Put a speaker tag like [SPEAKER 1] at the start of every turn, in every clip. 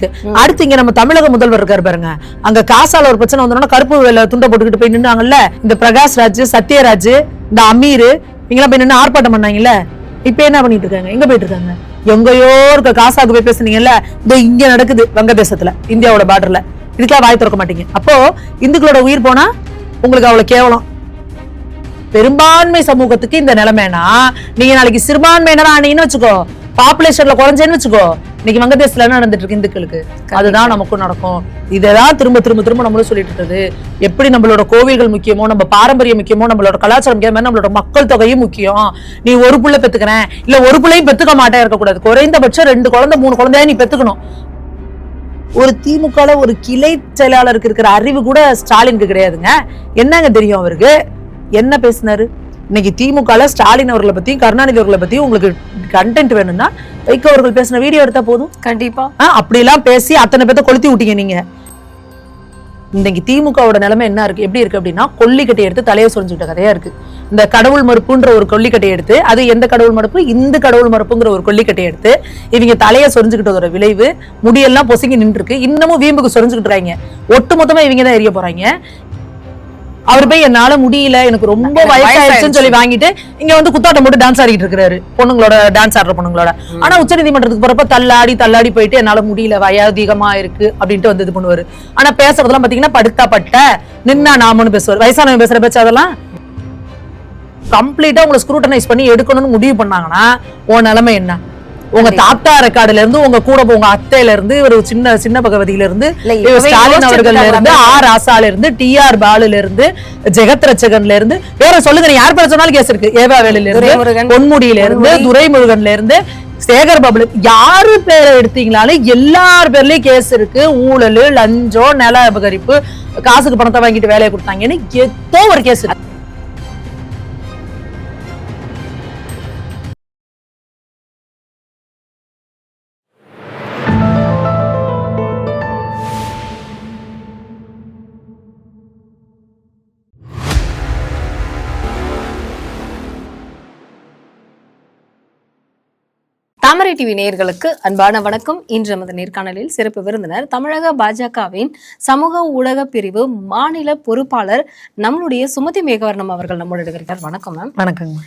[SPEAKER 1] இருக்கு. அடுத்து இங்க நம்ம தமிழக முதல்வர் இருக்காரு பாருங்க. அங்க காசால ஒரு பிரச்சனை வந்தோம்னா கருப்பு வேலை துண்டை போட்டுக்கிட்டு போய் நின்னாங்கல்ல இந்த பிரகாஷ் ராஜ் சத்யராஜ் இந்த அமீர் இங்கெல்லாம் போய் நின்று ஆர்ப்பாட்டம் பண்ணாங்கல்ல. இப்ப என்ன பண்ணிட்டு இருக்காங்க? எங்க போயிட்டு இருக்காங்க? எங்கேயோ இருக்க காசாக்கு போய் பேசுனீங்கல்ல இந்த இங்க நடக்குது வங்கதேசத்துல இந்தியாவோட பார்டர்ல இதுக்கெல்லாம் வாய் திறக்க மாட்டீங்க. அப்போ இந்துக்களோட உயிர் போனா உங்களுக்கு அவ்வளவு கேவலம். பெரும்பான்மை சமூகத்துக்கு இந்த நிலைமைனா நீங்க நாளைக்கு சிறுபான்மையினரா ஆனீங்கன்னு வச்சுக்கோ. பாப்புலேஷன்ல குறைஞ்சேன்னு வச்சுக்கோ இன்னைக்கு வங்கதேசத்துல என்ன நடந்துட்டு இருக்கு இந்துக்களுக்கு? அதுதான் நமக்கும் நடக்கும். இதெல்லாம் திரும்ப திரும்ப திரும்ப நம்மளும் சொல்லிட்டு இருக்குது. எப்படி நம்மளோட கோவில்கள் முக்கியமோ நம்ம பாரம்பரியம் முக்கியமோ நம்மளோட கலாச்சாரம் முக்கியமோ நம்மளோட மக்கள் தொகையும் முக்கியம். நீ ஒரு புள்ள பெத்துக்கிறேன் இல்ல ஒரு பிள்ளையும் பெத்துக்க மாட்டேன் இருக்கக்கூடாது. குறைந்தபட்சம் ரெண்டு குழந்தை மூணு குழந்தையா நீ பெத்துக்கணும். ஒரு திமுகல ஒரு கிளை செயலாளருக்கு இருக்கிற அறிவு கூட ஸ்டாலினுக்கு கிடையாதுங்க. என்னங்க தெரியும் அவருக்கு? என்ன பேசினாரு? இன்னைக்கு திமுகல ஸ்டாலின் அவர்களை பத்தியும் கருணாநிதி அவர்களை பத்தியும் உங்களுக்கு கண்டென்ட் வேணும்னா வைகோ அவர்கள் பேசின வீடியோ எடுத்தா போதும்.
[SPEAKER 2] கண்டிப்பா.
[SPEAKER 1] அப்படிலாம் பேசி அத்தனை பேத்த கொளுத்தி விட்டீங்க நீங்க. இன்னைக்கு திமுகவோட நிலைமை என்ன இருக்கு? எப்படி இருக்கு அப்படின்னா கொல்லிக்கட்டை எடுத்து தலையை சொரிஞ்சுக்கிட்ட கதையா இருக்கு. இந்த கடவுள் மறுப்புன்ற ஒரு கொல்லிக்கட்டை எடுத்து அது எந்த கடவுள் மறுப்பு? இந்த கடவுள் மறுப்புங்கிற ஒரு கொல்லிக்கட்டை எடுத்து இவங்க தலையை சொரிஞ்சுக்கிட்டதோட விளைவு முடியெல்லாம் பொசுங்கி நின்று இருக்கு இன்னமும் வீம்புக்கு சொரிஞ்சுக்கிட்டு இருக்காங்க. ஒட்டு மொத்தமா இவங்க தான் எரிய போறாங்க. அவர் போய் என்னால முடியல எனக்கு ரொம்ப
[SPEAKER 2] எனக்கு
[SPEAKER 1] வயசாயிருச்சுன்னு சொல்லி. வாங்கிட்டு இங்க வந்து குத்தாட்டம் போட்டு டான்ஸ் ஆடிட்டு இருக்காரு பொண்ணுங்களோட டான்ஸ் ஆடுற பொண்ணுங்களோட. ஆனா உச்சநீதிமன்றத்துக்கு போறப்ப தள்ளாடி தள்ளாடி போயிட்டு என்னால முடியல வயோதிகமா இருக்கு அப்படின்ட்டு வந்து இது பண்ணுவாரு. ஆனா பேசுறதெல்லாம் பாத்தீங்கன்னா படுத்தா பட்ட நின்னா நாமன்னு பேசுவார். வயசானவங்க பேசுற பேச்சு அதெல்லாம் கம்ப்ளீட்டா உங்களை ஸ்க்ரூட்டனைஸ் பண்ணி எடுக்கணும்னு முடிவு பண்ணாங்கன்னா உன் நிலைமை என்ன? உங்க தாத்தா ரெக்கார்டுல இருந்து உங்க கூட உங்க அத்தையில இருந்து ஒரு சின்ன சின்ன பகவதியில இருந்து ஸ்டாலின் அவர்கள்ல இருந்து. ஆர் ஆசால இருந்து டி ஆர் பாலுல இருந்து ஜெகத் ரச்சகன்ல இருந்து வேற சொல்லுங்க யார் பேர் சொன்னாலும் கேஸ் இருக்கு ஏவா வேலையில இருந்து. பொன்முடியில இருந்து. துரைமுருகன்ல இருந்து சேகர் பாபுல யாரு பேரை எடுத்தீங்களாலும் எல்லார் பேர்லயும் கேஸ் இருக்கு ஊழல் லஞ்சம் நில அபகரிப்பு காசுக்கு பணத்தை வாங்கிட்டு வேலையை கொடுத்தாங்கன்னு ஏதோ ஒரு கேஸ் இருக்கு
[SPEAKER 2] தாமரை டிவி நேயர்களுக்கு அன்பான வணக்கம். இன்று நமது நேர்காணலில் சிறப்பு விருந்தினர் தமிழக பாஜகவின் சமூக ஊடக பிரிவு மாநில பொறுப்பாளர் நம்மளுடைய சுமதி மேகவர்ணம் அவர்கள் நம்முடன் இருக்கிறார். வணக்கம் மேம்.
[SPEAKER 1] வணக்கங்க.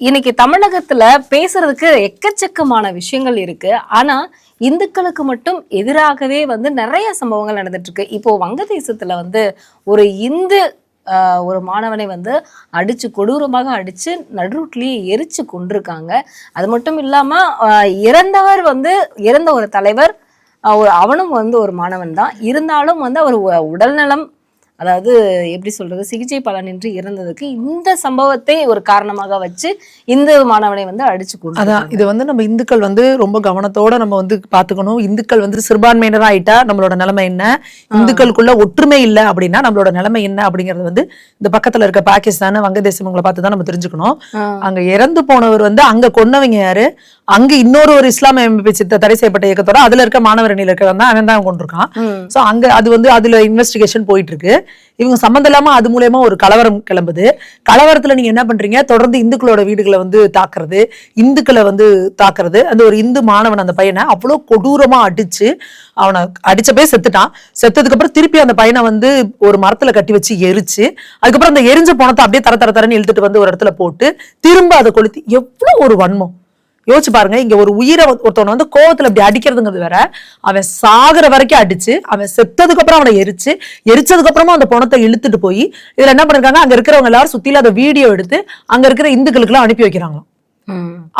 [SPEAKER 2] இன்னைக்கு தமிழகத்துல பேசுறதுக்கு எக்கச்சக்கமான விஷயங்கள் இருக்கு. ஆனா இந்துக்களுக்கு மட்டும் எதிராகவே வந்து நிறைய சம்பவங்கள் நடந்துட்டு இருக்கு. இப்போ வங்கதேசத்துல வந்து ஒரு இந்து ஒரு மாணவனை வந்து அடித்து கொடூரமாக அடித்து நடுரூட்லேயே எரிச்சு கொண்டிருக்காங்க அது மட்டும் இல்லாமல் இறந்தவர் வந்து இறந்த ஒரு தலைவர் ஒரு அவனும் வந்து ஒரு மாணவன் தான். இருந்தாலும் வந்து அவர் உடல்நலம் அதாவது எப்படி சொல்றது சிகிச்சை பலனின்றி இறந்ததுக்கு இந்த சம்பவத்தை ஒரு காரணமாக வச்சு இந்து மாணவனை வந்து அடிச்சு
[SPEAKER 1] அதான் இது வந்து நம்ம இந்துக்கள் வந்து ரொம்ப கவனத்தோட நம்ம வந்து பாத்துக்கணும் இந்துக்கள் வந்து சிறுபான்மையினர் ஆயிட்டா நம்மளோட நிலைமை என்ன? இந்துக்களுக்குள்ள ஒற்றுமை இல்லை அப்படின்னா நம்மளோட நிலைமை என்ன அப்படிங்கறது வந்து இந்த பக்கத்துல இருக்க பாகிஸ்தான் வங்கதேசம் இவங்களை பார்த்து தான் நம்ம தெரிஞ்சுக்கணும். அங்க இறந்து போனவர் வந்து அங்க கொன்னவங்க யாரு? அங்க இன்னொரு ஒரு இஸ்லாமிய தடை செய்யப்பட்ட இயக்கத்தோட அதுல இருக்க மாணவர் அணியில இருக்கவன் தான் அவன் தான் கொண்டிருக்கான். சோ அங்க அது வந்து அதுல இன்வெஸ்டிகேஷன் போயிட்டு இருக்கு இவங்க சம்மந்தம் இல்லாம அது மூலயமா ஒரு கலவரம் கிளம்புது. கலவரத்துல நீங்க என்ன பண்றீங்க? தொடர்ந்து இந்துக்களோட வீடுகளை வந்து தாக்குறது இந்துக்களை வந்து தாக்குறது. அந்த ஒரு இந்து மாணவன் அந்த பையனை அவ்வளோ கொடூரமா அடிச்சு அவனை அடிச்சப்பே செத்துட்டான். செத்ததுக்கு அப்புறம் திருப்பி அந்த பையனை வந்து ஒரு மரத்துல கட்டி வச்சு எரிச்சு அதுக்கப்புறம் அந்த எரிஞ்ச பணத்தை அப்படியே தர தர தரன்னு இழுத்துட்டு வந்து ஒரு இடத்துல போட்டு திரும்ப அதை கொளுத்தி எவ்வளவு ஒரு வன்மம். யோசிச்சு பாருங்க இங்க ஒரு உயிரை ஒருத்தவனை வந்து கோவத்துல இப்படி அடிக்கிறதுங்கிறது வேற. அவன் சாகுற வரைக்கும் அடிச்சு அவன் செத்ததுக்கு அப்புறம் அவனை எரிச்சு எரிச்சதுக்கு அப்புறமா அந்த பணத்தை இழுத்துட்டு போய் இதுல என்ன பண்ணிருக்காங்க அங்க இருக்கிறவங்க எல்லாரும் சுத்தில அதை வீடியோ எடுத்து அங்க இருக்கிற இந்துக்களுக்கு எல்லாம் அனுப்பி வைக்கிறாங்களாம்.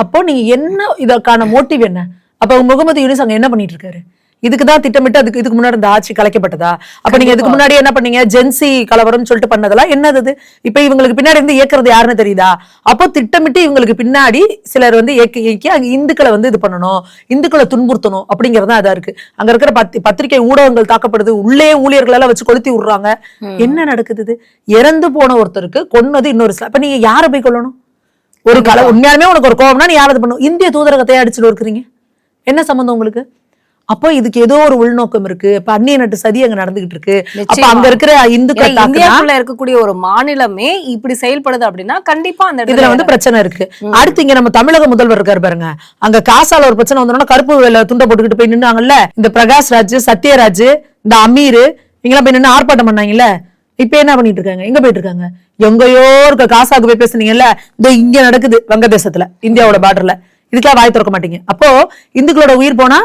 [SPEAKER 1] அப்போ நீங்க என்ன இதற்கான மோட்டிவ் என்ன? அப்ப முகமது யூனிஸ் அங்க என்ன பண்ணிட்டு இருக்காரு? இதுக்கு தான் திட்டமிட்டு அதுக்கு இதுக்கு முன்னாடி இந்த ஆட்சி கலைக்கப்பட்டதா? அப்ப நீங்க இதுக்கு முன்னாடி என்ன பண்ணீங்க? ஜென்சி கலவரம்னு சொல்லிட்டு பண்ணதெல்லாம் என்னது? இப்ப இவங்களுக்கு பின்னாடி இருந்து இயக்குறது யாருன்னு தெரியுதா? அப்போ திட்டமிட்டு இவங்களுக்கு பின்னாடி சிலர் வந்து இயக்கி இயக்கி அங்க இந்துக்களை வந்து இது பண்ணணும் இந்துக்களை துன்புறுத்தணும் அப்படிங்கறது அதா இருக்கு. அங்க இருக்கிற பத்தி பத்திரிகை ஊடகங்கள் தாக்கப்படுது உள்ளே ஊழியர்கள் எல்லாம் வச்சு கொளுத்தி விடுறாங்க. என்ன நடக்குது இறந்து போன ஒருத்தருக்கு கொன்னது இன்னொரு. அப்ப நீங்க யாரை போய் கொல்லணும்? ஒரு கல உண்மையாலுமே உனக்கு ஒரு கோவம்னா நீ யார் இது பண்ணும்? இந்திய தூதரகத்தை அடிச்சுட்டு இருக்கிறீங்க என்ன சம்பந்தம் உங்களுக்கு? அப்போ இதுக்கு ஏதோ ஒரு உள்நோக்கம் இருக்கு. இப்ப அந்நிய நட்டு சதி அங்க நடந்துகிட்டு இருக்கு. அப்ப. அங்க இருக்கிற இந்துக்கள்
[SPEAKER 2] இந்தியாக்குள்ள இருக்கக்கூடிய ஒரு மாநிலமே இப்படி செயல்படுது அப்படின்னா கண்டிப்பா அந்த
[SPEAKER 1] இதுல வந்து பிரச்சனை இருக்கு. அடுத்து இங்க நம்ம தமிழக முதல்வர் இருக்காரு பாருங்க. அங்க காசால ஒரு பிரச்சனை வந்தோம்னா கருப்பு வேலை துண்டை போட்டுக்கிட்டு போய் நின்னாங்கல்ல? இந்த பிரகாஷ் ராஜ் சத்யராஜ் இந்த அமீர் இவங்கெல்லாம் போய் நின்று ஆர்ப்பாட்டம் பண்ணாங்கல்ல? இப்ப என்ன பண்ணிட்டு இருக்காங்க? எங்க போயிட்டு இருக்காங்க? எங்கேயோ இருக்க காசாக்கு போய் பேசுனீங்கல்ல? இந்த இங்க நடக்குது வங்கதேசத்துல இந்தியாவோட பார்டர்ல இதுக்கெல்லாம் வாய் திறக்க மாட்டீங்க. அப்போ இந்துக்களோட உயிர் போனா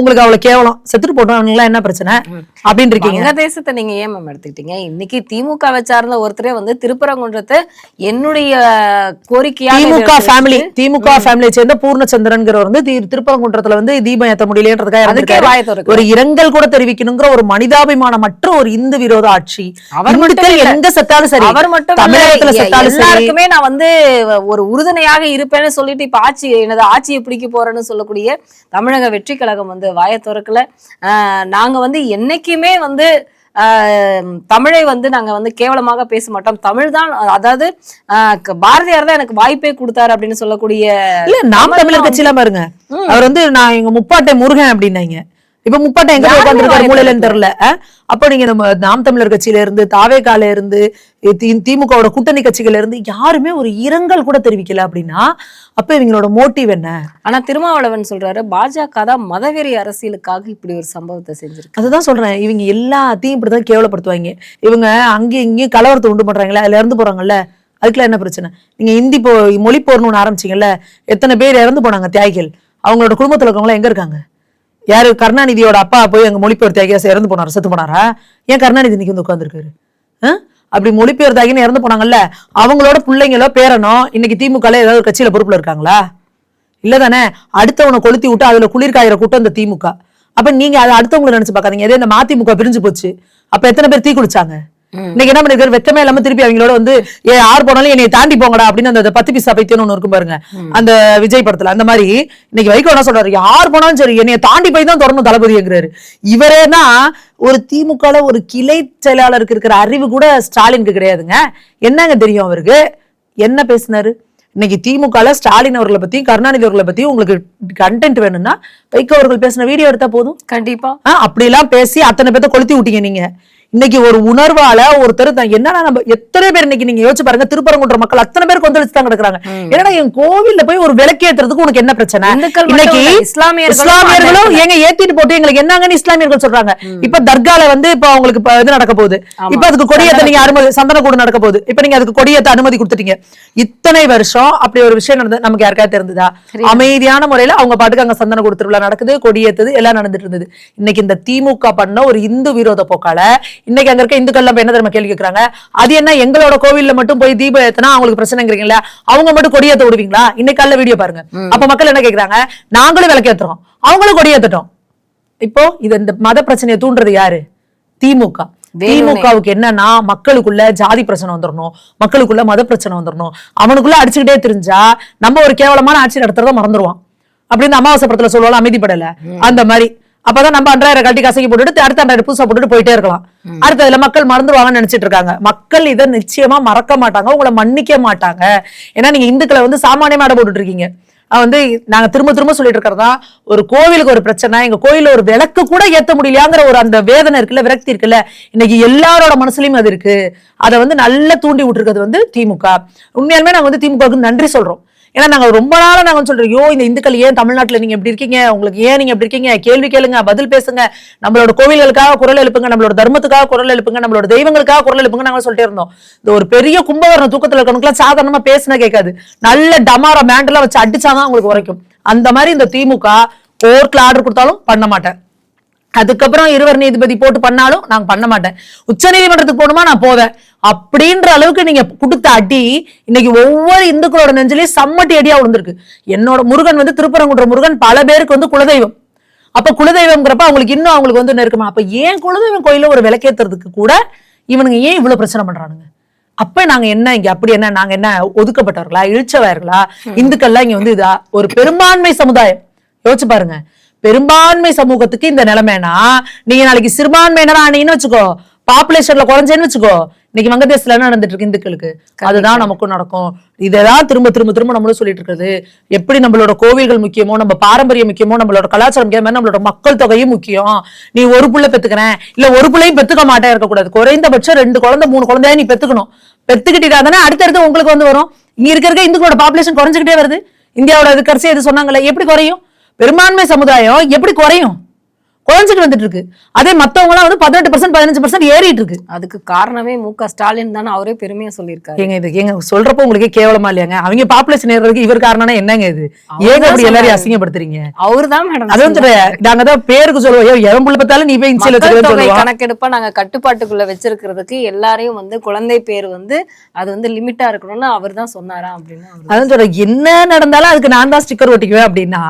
[SPEAKER 1] உங்களுக்கு அவ்வளவு கேவலம். செத்துட்டு போட்டோம் என்ன பிரச்சனை? அப்படின்னு இருக்கீங்க
[SPEAKER 2] வங்கதேசத்தை நீங்க ஏன் மேம் எடுத்துக்கிட்டீங்க? இன்னைக்கு திமுகவை சார்ந்த ஒருத்தரே வந்து திருப்பரங்குன்றத்தை என்னுடைய கோரிக்கையாக
[SPEAKER 1] திமுக ஃபேமிலி திமுக ஃபேமிலியை சேர்ந்த பூர்ணச்சந்திரன்கிறவர் வந்து திருப்பரங்குன்றத்துல வந்து தீபம் ஏத்த முடியலன்றதுக்காக
[SPEAKER 2] அதுக்கே.
[SPEAKER 1] ஒரு இரங்கல் கூட தெரிவிக்கணுங்கிற ஒரு மனிதாபிமானமற்ற ஒரு இந்து விரோத ஆட்சி.
[SPEAKER 2] அவர் மட்டும்.
[SPEAKER 1] எங்க செத்தாலும் சரி
[SPEAKER 2] அவர் மட்டும்
[SPEAKER 1] தமிழகத்துல செத்தாலும் சரி.
[SPEAKER 2] எல்லாருக்குமே நான் வந்து ஒரு உறுதுணையாக இருப்பேன்னு சொல்லிட்டு இப்ப ஆட்சி எனது ஆட்சியை பிடிக்க போறேன்னு சொல்லக்கூடிய தமிழக வெற்றி கழகம் வந்து வாயை திறக்கல. நாங்க வந்து என்னைக்குமே வந்து தமிழை வந்து நாங்க வந்து கேவலமாக பேச மாட்டோம். தமிழ் தான் அதாவது பாரதியார் தான் எனக்கு வாய்ப்பே கொடுத்தாரு அப்படின்னு சொல்லக்கூடிய
[SPEAKER 1] இல்ல நாம்
[SPEAKER 2] தமிழ்
[SPEAKER 1] தமிழர் கட்சியில பாருங்க. அவர் வந்து நான் எங்க முப்பாட்டை முருகன் அப்படின்னாங்க. இப்ப முப்பாட்டை எங்க உட்காந்துருக்காரு மூலையிலன்னு தெரியல? அப்ப நீங்க நம்ம நாம் தமிழர் கட்சியில இருந்து தாவேகால இருந்து திமுகவோட கூட்டணி கட்சிகள்ல இருந்து யாருமே ஒரு இரங்கல் கூட தெரிவிக்கல அப்படின்னா அப்ப இவங்களோட மோட்டிவ் என்ன?
[SPEAKER 2] ஆனா திருமாவளவன் சொல்றாரு பாஜக தான் மதவெறி அரசியலுக்காக இப்படி ஒரு சம்பவத்தை செஞ்சிருக்கு.
[SPEAKER 1] அதுதான் சொல்றேன். இவங்க எல்லாத்தையும் இப்படிதான் கேவலப்படுத்துவாங்க. இவங்க அங்கேயும் இங்கேயும் கலவரத்தை உண்டு பண்றாங்களே அதுல இறந்து போறாங்கல்ல அதுக்கெல்லாம் என்ன பிரச்சனை? நீங்க இந்தி போ மொழி ஒண்ணு ஆரம்பிச்சீங்கல்ல எத்தனை பேர் இறந்து போனாங்க தியாகிகள்? அவங்களோட குடும்பத்துல இருக்கவங்க எங்க இருக்காங்க? யாரு கருணாநிதியோட அப்பா போய் எங்கள் மொழிபெயர் தியாகியாக இறந்து போனாரு செத்து போனாரா? ஏன் கருணாநிதி இன்னைக்கு வந்து உட்காந்துருக்காரு அப்படி மொழிபெயர் தியாகின்னு இறந்து போனாங்கல்ல அவங்களோட பிள்ளைங்களோ பேரனோ இன்னைக்கு திமுக ஏதாவது ஒரு கட்சியில் பொறுப்புல இருக்காங்களா? இல்லதானே? அடுத்தவனை கொளுத்தி விட்டு அதில் குளிர்காயிற கூட்டம் இந்த திமுக. அப்போ நீங்கள் அதை அடுத்தவங்களை நினச்சி பார்க்காதீங்க. இதே இந்த மதிமுக பிரிஞ்சு போச்சு. அப்போ எத்தனை பேர் தீ குடிச்சாங்க இன்னைக்கு என்ன பண்ணிருக்காரு? வெக்கமே இல்லாம திருப்பி அவங்களோட வந்து ஏ யார் போனாலும் என்னை தாண்டி போங்கடா அப்படின்னு அந்த பத்து பீசா பைத்தியம்னு ஒண்ணு இருக்கும் பாருங்க. அந்த விஜய் படத்துல அந்த மாதிரி. இன்னைக்கு வைகோ என்ன சொல்றாரு? யார் போனாலும் சரி என்னைய தாண்டி போய் தான் தொடரணும் தளபதிங்கிறாரு. இவரே தான் ஒரு திமுகல ஒரு கிளை செயலாளருக்கு இருக்கிற அறிவு கூட ஸ்டாலினுக்கு கிடையாதுங்க. என்னங்க தெரியும் அவருக்கு? என்ன பேசினாரு? இன்னைக்கு திமுகல ஸ்டாலின் அவர்களை பத்தியும் கருணாநிதி அவர்களை பத்தியும் உங்களுக்கு கண்டென்ட் வேணும்னா வைகோ அவர்கள் பேசின வீடியோ எடுத்தா போதும்?
[SPEAKER 2] கண்டிப்பா.
[SPEAKER 1] ஆ, அப்படியெல்லாம் பேசி அத்தனை பேத்த கொளுத்தி விட்டீங்க நீங்க. இன்னைக்கு ஒரு உணர்வால ஒருத்தர் என்னன்னா நம்ம எத்தனை பேர் இன்னைக்கு நீங்க யோசிச்சு பாருங்க திருப்பரங்குன்ற மக்கள் அத்தனை பேர் கொந்தளிச்சு தான் கிடக்குறாங்க என்னடா என் கோவில்ல போய் ஒரு விளக்கேத்துறதுக்கு உனக்கு என்ன பிரச்சனை? இன்னைக்கு
[SPEAKER 2] இல்ல, இஸ்லாமியர்களும்
[SPEAKER 1] ஏங்க ஏத்திட்டு போட்டு எங்களுக்கு என்னங்கன்னு இஸ்லாமியர்கள் சொல்றாங்க. இப்ப தர்கால வந்து இப்ப அவங்களுக்கு இது நடக்க போகுது. இப்ப அதுக்கு கொடியேத்த நீங்க அனுமதி சந்தன கூட நடக்க போகுது. இப்ப நீங்க அதுக்கு கொடியேத்த அனுமதி கொடுத்துட்டீங்க. இத்தனை வருஷம் அப்படி ஒரு விஷயம் நடந்தது. நமக்கு யாருக்காவது தெரிந்ததா அமைதியான முறையில அவங்க பாட்டுக்கு அங்க சந்தன கூட திருவிழா நடக்குது கொடியேத்தது எல்லாம் நடந்துட்டு இருந்தது. இன்னைக்கு இந்த திமுக பண்ண ஒரு இந்து விரோத போக்கால இன்னைக்கு அங்க இருக்க இந்துக்கள் என்ன தெரியுமா கேள்வி கேக்குறாங்க? அது என்ன எங்களோட கோவில்ல மட்டும் போய் தீபம் ஏத்தனா அவங்களுக்கு பிரச்சனைங்கிறீங்களா அவங்க மட்டும் கொடியேத்த விடுவீங்களா? இன்னைக்கு காலைல வீடியோ பாருங்க. அப்ப மக்கள் என்ன கேக்குறாங்க? நாங்களும் விளக்கேத்துறோம் அவங்களும் கொடியேத்தட்டும் இப்போ இது இந்த மத பிரச்சனையை தூண்டுறது யாரு? திமுக. திமுகவுக்கு என்னன்னா மக்களுக்குள்ள ஜாதி பிரச்சனை வந்துடணும் மக்களுக்குள்ள மத பிரச்சனை வந்துடணும் அவனுக்குள்ள அடிச்சுக்கிட்டே தெரிஞ்சா நம்ம ஒரு கேவலமான ஆட்சி நடத்துறத மறந்துருவான். அப்படின்னு அமாவாசை படத்துல சொல்லுவாங்க அமைதிப்படல. அந்த மாதிரி. அப்பதான் நம்ம அன்றாயிரம் கட்டி கசக்கி போட்டுட்டு அடுத்த அன்றாயிரம் புதுசா போட்டுட்டு போயிட்டே இருக்கலாம். அடுத்ததுல மக்கள் மறந்துருவாங்கன்னு நினைச்சிட்டு இருக்காங்க. மக்கள் இதை நிச்சயமா மறக்க மாட்டாங்க உங்களை மன்னிக்க மாட்டாங்க. ஏன்னா நீங்க இந்துக்களை வந்து சாமானியமா அடை போட்டுட்டு இருக்கீங்க வந்து நாங்க திரும்ப திரும்ப சொல்லிட்டு இருக்கிறதா ஒரு கோவிலுக்கு ஒரு பிரச்சனை எங்க கோயில்ல ஒரு விளக்கு கூட ஏத்த முடியலையாங்கிற ஒரு அந்த வேதனை இருக்குல்ல விரக்தி இருக்குல்ல இன்னைக்கு எல்லாரோட மனசுலயும் அது இருக்கு. அதை வந்து நல்லா தூண்டி விட்டுருக்கிறது வந்து திமுக. உண்மையாலுமே நாங்க வந்து திமுகவுக்கு நன்றி சொல்றோம். ஏன்னா நாங்கள் ரொம்ப நாளாக நாங்கள் சொல்கிறோம் ஐயோ இந்த இந்துக்கள் ஏன் தமிழ்நாட்டில் நீங்கள் எப்படி இருக்கீங்க? உங்களுக்கு ஏன் நீங்கள் எப்படி இருக்கீங்க? கேள்வி கேளுங்க பதில் பேசுங்க. நம்மளோட கோவில்களுக்காக குரல் எழுப்புங்க நம்மளோட தர்மத்துக்காக குரல் எழுப்புங்க நம்மளோட தெய்வங்களுக்காக குரல் எழுப்புங்க நாங்கள் சொல்லிட்டே இருந்தோம். இந்த ஒரு பெரிய கும்பகரண தூக்கத்தில் இருக்கணுக்கெல்லாம் சாதாரணமாக பேசினா கேட்காது. நல்ல டமாரா மேண்டெல்லாம் வச்சு அடிச்சாதான் உங்களுக்கு உரைக்கும். அந்த மாதிரி இந்த திமுக கோர்ட்டில் ஆர்டர் கொடுத்தாலும் பண்ண மாட்டேன். அதுக்கப்புறம் இருவர் நீதிபதி போட்டு பண்ணாலும் நாங்க பண்ண மாட்டேன். உச்ச நீதிமன்றத்துக்கு போகணுமா? நான் போவேன். அப்படின்ற அளவுக்கு நீங்க கொடுத்த அடி இன்னைக்கு ஒவ்வொரு இந்துக்களோட நெஞ்சிலையும் சம்மட்டி அடியா விழுந்திருக்கு என்னோட முருகன் வந்து திருப்பரங்குன்ற முருகன் பல பேருக்கு வந்து குலதெய்வம். அப்ப குலதெய்வம்ங்கிறப்ப அவங்களுக்கு இன்னும் அவங்களுக்கு வந்து நெருக்கமா. அப்ப ஏன் குலதெய்வம் கோயில ஒரு விளக்கேத்துறதுக்கு கூட இவனுங்க ஏன் இவ்வளவு பிரச்சனை பண்றானுங்க? அப்ப நாங்க என்ன இங்க அப்படி என்ன? நாங்க என்ன ஒதுக்கப்பட்டவர்களா? இழிச்சவர்களா? இந்துக்கள்லாம் இங்க வந்து இதா? ஒரு பெரும்பான்மை சமுதாயம். யோசிச்சு பாருங்க. பெரும்பான்மை சமூகத்துக்கு இந்த நிலைமைனா நீங்க நாளைக்கு சிறுபான்மையினரா ஆனீங்கன்னு வச்சுக்கோ பாப்புலேஷன்ல குறைஞ்சேன்னு வச்சுக்கோ இன்னைக்கு வங்கதேசத்துல என்ன நடந்துட்டு இருக்கு இந்துக்களுக்கு அதுதான் நமக்கும் நடக்கும். இதெல்லாம் திரும்ப திரும்ப திரும்ப நம்மளும் சொல்லிட்டு இருக்கிறது. எப்படி நம்மளோட கோவில்கள் முக்கியமோ நம்ம பாரம்பரியம் முக்கியமோ நம்மளோட கலாச்சாரம் முக்கியமோ நம்மளோட மக்கள் தொகையும் முக்கியம். நீ ஒரு புள்ள பெத்துக்கிறேன் இல்ல ஒரு புள்ளையும் பெத்துக்க மாட்டே இருக்கக்கூடாது. குறைந்தபட்சம் ரெண்டு குழந்தை மூணு குழந்தையா நீ பெத்துக்கணும். பெத்துக்கிட்டா தானே அடுத்தடுத்து உங்களுக்கு வந்து வரும். இங்க இருக்க இருக்க இந்துக்களோட பாப்புலேஷன் குறைஞ்சுக்கிட்டே வருது. இந்தியாவோட கடைசி இது சொன்னாங்களே எப்படி குறையும்? பெரும்பான்மை சமுதாயம் எப்படி குறையும்? குறைஞ்சிட்டு வந்துட்டு இருக்கு. அதே மத்தவங்க எல்லாம் வந்து பதினெட்டு பர்சன்ட் பதினஞ்சு பர்சன்ட் ஏறிட்டு இருக்கு.
[SPEAKER 2] அதுக்கு காரணமே மு க ஸ்டாலின் தானே அவரே பெருமையா சொல்லியிருக்காரு.
[SPEAKER 1] ஏங்க இது ஏங்க சொல்றப்போ உங்களுக்கே கேவலமா இல்லையாங்க? அவங்க பாப்புலேஷன் ஏறதுக்கு இவர் காரணம்னா என்னங்க இது? ஏங்க அப்படி எல்லாரையும். அசிங்கப்படுத்துறீங்க?
[SPEAKER 2] அவர்தான் மேடம்
[SPEAKER 1] அதுவும் சொல்றேன் நாங்க தான் பேருக்கு சொல்லுவோம் ஐயோ, எவன் புள்ள பார்த்தாலும் நீ போய் இன்சியல் சொல்லுவோம்.
[SPEAKER 2] கணக்கெடுப்பா நாங்க கட்டுப்பாட்டுக்குள்ள வச்சிருக்கிறதுக்கு எல்லாரையும் வந்து குழந்தை பேர் வந்து அது வந்து லிமிட்டா இருக்கணும்னு அவர் தான் சொன்னாரா அப்படின்னு
[SPEAKER 1] அதான் சொல்றேன் என்ன நடந்தாலும் அதுக்கு நான் தான் ஸ்டிக்கர் ஒட்டிக்குவேன் அப்படின்னா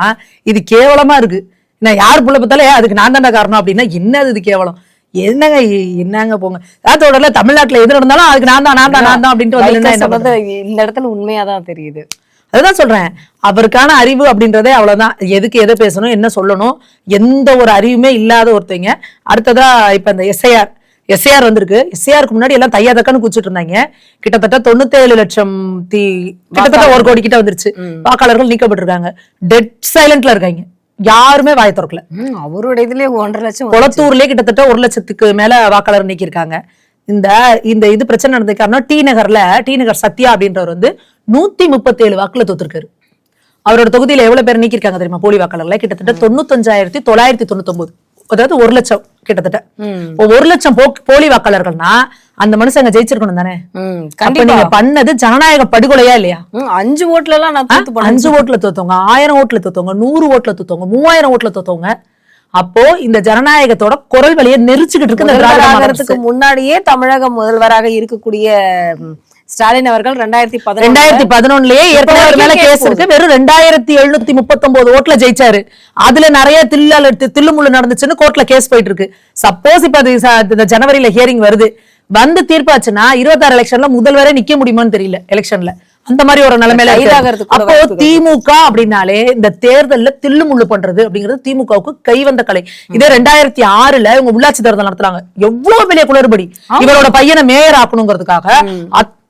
[SPEAKER 1] இது கேவலமா இருக்கு. நான் யார் புள்ள பார்த்தாலும் "ஏய், அதுக்கு நான் தான்டா காரணம் அப்படின்னா என்னது இது கேவலம்? என்னங்க என்னங்க போங்க? தொடர்ல தமிழ்நாட்டுல எது நடந்தாலும் அதுக்கு நான் தான் நான் தான் நான் தான் அப்படின்ட்டு?
[SPEAKER 2] இந்த இடத்துல உண்மையாதான் தெரியுது.
[SPEAKER 1] அதுதான் சொல்றேன். அவருக்கான அறிவு அப்படின்றதே அவ்வளவுதான். எதுக்கு எதை பேசணும் என்ன சொல்லணும் எந்த ஒரு அறிவுமே இல்லாத ஒருத்தங்க. அடுத்ததா இப்ப இந்த எஸ்ஐஆர். எஸ்ஐஆர் வந்திருக்கு. எஸ்ஐஆருக்கு முன்னாடி எல்லாம் தையா தக்கன்னு குச்சிட்டு இருந்தாங்க. கிட்டத்தட்ட தொண்ணூத்தேழு லட்சம் தி கிட்டத்தட்ட ஒரு கோடி கிட்ட வந்துருச்சு. வாக்காளர்கள் நீக்கப்பட்டிருக்காங்க. டெட் சைலண்ட்ல இருக்காங்க. யாருமே வாய் திறக்கல.
[SPEAKER 2] ம், அவரோட இதுலயே ஒன்றரை லட்சம்.
[SPEAKER 1] குளத்தூர்லயே கிட்டத்தட்ட ஒரு லட்சத்துக்கு மேல வாக்காளர் நீக்கியிருக்காங்க. இந்த இந்த இது பிரச்சனை நடந்த காரணம் டி நகர்ல டி நகர் சத்யா அப்படின்றவர் வந்து நூத்தி முப்பத்தேழு வாக்குல தோத்துருக்காரு. அவரோட தொகுதியில எவ்வளவு பேர் நீக்கியிருக்காங்க தெரியுமா? போலி வாக்காளர்ல கிட்டத்தட்ட தொண்ணூத்தஞ்சாயிரத்தி தொள்ளாயிரத்தி தொண்ணூத்தொன்பது. அதாவது ஒரு லட்சம் கிட்டத்தட்ட. ஒரு லட்சம் போலி வாக்காளர்கள்னா அந்த மனுஷங்க ஜெயிச்சிருக்கணும் தானே? நீங்க பண்ணது ஜனநாயக படுகொலையா இல்லையா?
[SPEAKER 2] அஞ்சு ஓட்டுல எல்லாம் நான்
[SPEAKER 1] அஞ்சு ஓட்டுல தோத்தவங்க ஆயிரம் ஓட்டுல தோத்தவங்க நூறு ஓட்டுல தோத்தவங்க மூவாயிரம் ஓட்டுல தோத்தவங்க அப்போ இந்த ஜனநாயகத்தோட குரல் வழியை நெரிச்சுக்கிட்டு இருக்கு
[SPEAKER 2] முன்னாடியே தமிழக முதல்வராக இருக்கக்கூடிய ஸ்டாலின் அவர்கள் ரெண்டாயிரத்தி
[SPEAKER 1] பதினொன்னுலயே ஏற்கனவே அவர் மேல கேஸ் இருக்கு. வெறும் ரெண்டாயிரத்தி எழுநூத்தி முப்பத்தொன்பது ஓட்டுல ஜெயிச்சாரு. அதுல நிறைய தில்லால் எடுத்து தில்லுமுள்ளு நடந்துச்சுன்னு கோர்ட்ல கேஸ் போயிட்டு இருக்கு. சப்போஸ் இப்ப அது இந்த ஜனவரியில ஹியரிங் வருது. வந்து தீர்ப்பாச்சுன்னா இருபத்தாறு எலெக்ஷன்ல முதல்வரே நிக்க முடியுமான்னு தெரியல எலெக்ஷன்ல அந்த மாதிரி ஒரு நிலைமையில அப்போ திமுக அப்படின்னாலே இந்த தேர்தல்ல தில்லு முள்ளு பண்றது அப்படிங்கிறது திமுகவுக்கு கைவந்த கலை. இதே ரெண்டாயிரத்தி ஆறுல இவங்க உள்ளாட்சி தேர்தல் நடத்துறாங்க. எவ்வளவு பெரிய குளறுபடி. இவரோட பையனை மேயர் ஆக்கணுங்கிறதுக்காக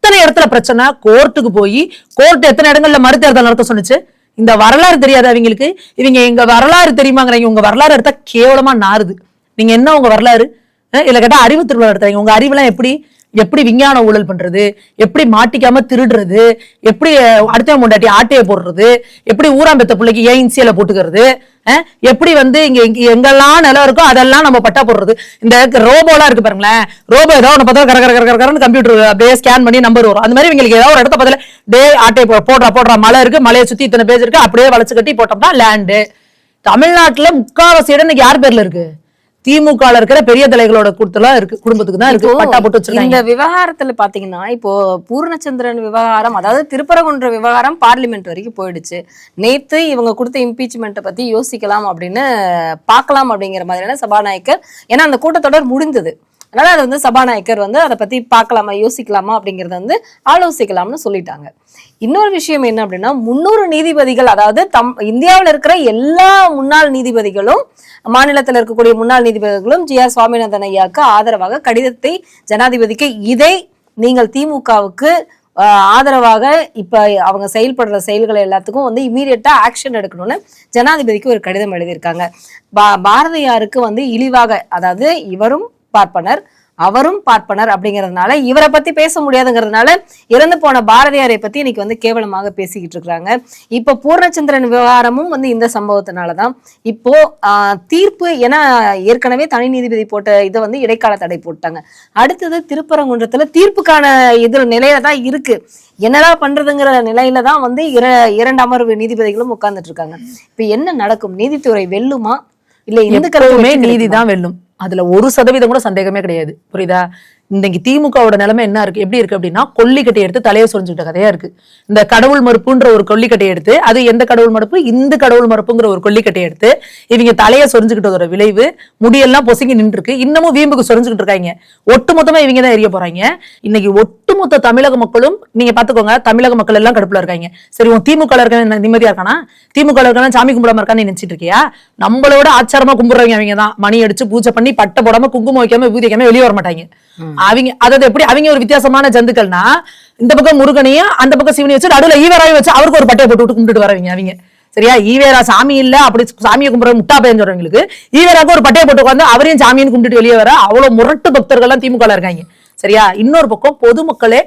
[SPEAKER 1] அத்தனை இடத்துல பிரச்சனை? கோர்ட்டுக்கு போய் கோர்ட் எத்தனை இடங்கள்ல மறு தேர்தல் நடத்த சொன்னிச்சு? இந்த வரலாறு தெரியாது அவங்களுக்கு இவங்க எங்க வரலாறு தெரியுமாங்கிறீங்க. உங்க வரலாறு எடுத்தா கேவலமா நாறுது. நீங்க என்ன உங்க வரலாறு? இல்ல கேட்டா அறிவு திருவிழா நடத்துறீங்க. உங்க அறிவுலாம் எப்படி? எப்படி விஞ்ஞான ஊழல் பண்றது? எப்படி மாட்டிக்காம திருடுறது? எப்படி அடுத்த முண்டாட்டி ஆட்டையை போடுறது? எப்படி ஊராம்பெத்த பிள்ளைக்கு ஏன் இன்சியல போட்டுக்கிறது? எப்படி வந்து இங்க எங்கெல்லாம் நிலம் இருக்கோ அதெல்லாம் நம்ம பட்டா போடுறது? இந்த ரோபோலாம் இருக்கு பாருங்களேன். ரோபோ ஏதோ ஒன்று பார்த்தா கர கர கர கரன்னு கம்ப்யூட்டர் அப்படியே ஸ்கேன் பண்ணி நம்பர் வரும். அந்த மாதிரி இவங்களுக்கு ஏதாவது ஒரு இடத்த பதில டே ஆட்டை போ- போடுறா போடுறா மலை இருக்கு மலையை சுத்தி இத்தனை பேஜ் இருக்கு அப்படியே வளைச்சு கட்டி போட்டோம்னா லேண்டு தமிழ்நாட்டுல முக்காவாசி இடம் இன்னைக்கு யார் பேர்ல இருக்கு? திமுக இருக்கிற பெரிய தலைகளோட கொடுத்தலாம் இருக்கு குடும்பத்துக்கு தான் இருக்கு. பட்டா போட்டு வச்சிருக்காங்க.
[SPEAKER 2] இந்த விவகாரத்துல பாத்தீங்கன்னா இப்போ பூர்ணச்சந்திரன் விவகாரம் அதாவது திருப்பரங்குன்ற விவகாரம் பார்லிமெண்ட் வரைக்கும் போயிடுச்சு. நேத்து இவங்க கொடுத்த இம்பீச்மெண்ட்டை பத்தி யோசிக்கலாம் அப்படின்னு பார்க்கலாம் அப்படிங்கிற மாதிரியான சபாநாயகர். ஏன்னா அந்த கூட்டத்தொடர் முடிந்தது. அதனால அது வந்து சபாநாயகர் வந்து அதை பத்தி பார்க்கலாமா யோசிக்கலாமா அப்படிங்கறத வந்து ஆலோசிக்கலாம்னு சொல்லிட்டாங்க. இன்னொரு விஷயம் என்ன அப்படின்னா முன்னூறு நீதிபதிகள் அதாவது தம் இந்தியாவில் இருக்கிற எல்லா முன்னாள் நீதிபதிகளும் மாநிலத்தில் இருக்கக்கூடிய முன்னாள் நீதிபதிகளும் ஜி ஆர் சுவாமிநாதன் ஐயாவுக்கு ஆதரவாக கடிதத்தை ஜனாதிபதிக்கு இதை நீங்கள் திமுகவுக்கு ஆதரவாக இப்ப அவங்க செயல்படுற செயல்களை எல்லாத்துக்கும் வந்து இமீடியட்டா ஆக்ஷன் எடுக்கணும்னு ஜனாதிபதிக்கு ஒரு கடிதம் எழுதியிருக்காங்க. பா பாரதியாருக்கு வந்து இழிவாக அதாவது இவரும் பார்ப்பனர். அவரும் பார்ப்பனர் அப்படிங்கறதுனால இவரை பத்தி பேச முடியாதுங்கிறதுனால இறந்து போன பாரதியாரை பத்தி இன்னைக்கு வந்து கேவலமாக பேசிக்கிட்டு இருக்காங்க இப்போ பூர்ணச்சந்திரன் விவகாரமும் வந்து இந்த சம்பவத்தினாலதான். இப்போ தீர்ப்பு ஏன்னா ஏற்கனவே தனி நீதிபதி போட்ட இதை வந்து இடைக்கால தடை போட்டாங்க. அடுத்தது திருப்பரங்குன்றத்துல தீர்ப்புக்கான இது நிலையில தான் இருக்கு. என்னடா பண்றதுங்கிற நிலையில தான் வந்து இர இரண்டு அமர்வு நீதிபதிகளும் உட்கார்ந்துட்டு இருக்காங்க. இப்ப என்ன நடக்கும்? நீதித்துறை வெல்லுமா? இல்ல இந்துக்களுக்கு
[SPEAKER 1] எப்பவுமே
[SPEAKER 2] வெற்றி
[SPEAKER 1] நீதி
[SPEAKER 2] கிடைக்குமா?
[SPEAKER 1] தான் வெல்லும். அதில் ஒரு சதவீதம் கூட சந்தேகமே கிடையாது. புரியுதா? இன்னைக்கு திமுகவோட நிலைமை என்ன இருக்கு? எப்படி இருக்கு அப்படின்னா கொல்லிக்கட்டை எடுத்து தலையை சொரிஞ்சுக்கிட்ட கதையா இருக்கு. இந்த கடவுள் மறுப்புன்ற ஒரு கொல்லிக்கட்டை எடுத்து அது எந்த கடவுள் மறுப்பு? இந்த கடவுள் மறுப்புங்கிற ஒரு கொல்லிக்கட்டை எடுத்து இவங்க தலையை சொரிஞ்சுக்கிட்டதோட விளைவு முடியெல்லாம் பொசுங்கி நின்றுருக்கு. இன்னமும் வீம்புக்கு சொரிஞ்சுக்கிட்டு இருக்காங்க. ஒட்டுமொத்தமா இவங்க தான் எரிய போறாங்க. இன்னைக்கு ஒட்டுமொத்த தமிழக மக்களும் நீங்க பாத்துக்கோங்க தமிழக மக்கள் எல்லாம் கடுப்புல இருக்காங்க. சரி உன் திமுக இருக்க நிம்மதியா இருக்கானா? திமுக இருக்கானா சாமி கும்பிடாம இருக்கான்னு நினைச்சிட்டு இருக்கியா? நம்மளோட ஆச்சாரமா கும்பிடுறவங்க அவங்க தான். மணி அடிச்சு பூஜை பண்ணி பட்டை போடாம குங்குமம் வைக்காம விபூதி வைக்காம வெளியே வர மாட்டாங்க. அவங்க அதாவது எப்படி அவங்க ஒரு வித்தியாசமான ஜந்துக்கள்னா இந்த பக்கம் முருகனையும் அந்த பக்கம் சிவனையும் வச்சு நடுவில் ஈவராயும் வச்சு அவருக்கு ஒரு பட்டையை போட்டு விட்டு கும்பிட்டு வரவங்க அவங்க. சரியா? ஈவேரா சாமி இல்ல அப்படி சாமியை கும்பிட முட்டா பயன் சொல்றவங்களுக்கு ஈவேராக்கு ஒரு பட்டையை போட்டு உட்காந்து அவரையும் சாமியும் கும்பிட்டு வெளியே வர அவ்வளவு முரட்டு பக்தர்கள்லாம் திமுக இருக்காங்க. சரியா? இன்னொரு பக்கம் பொதுமக்களே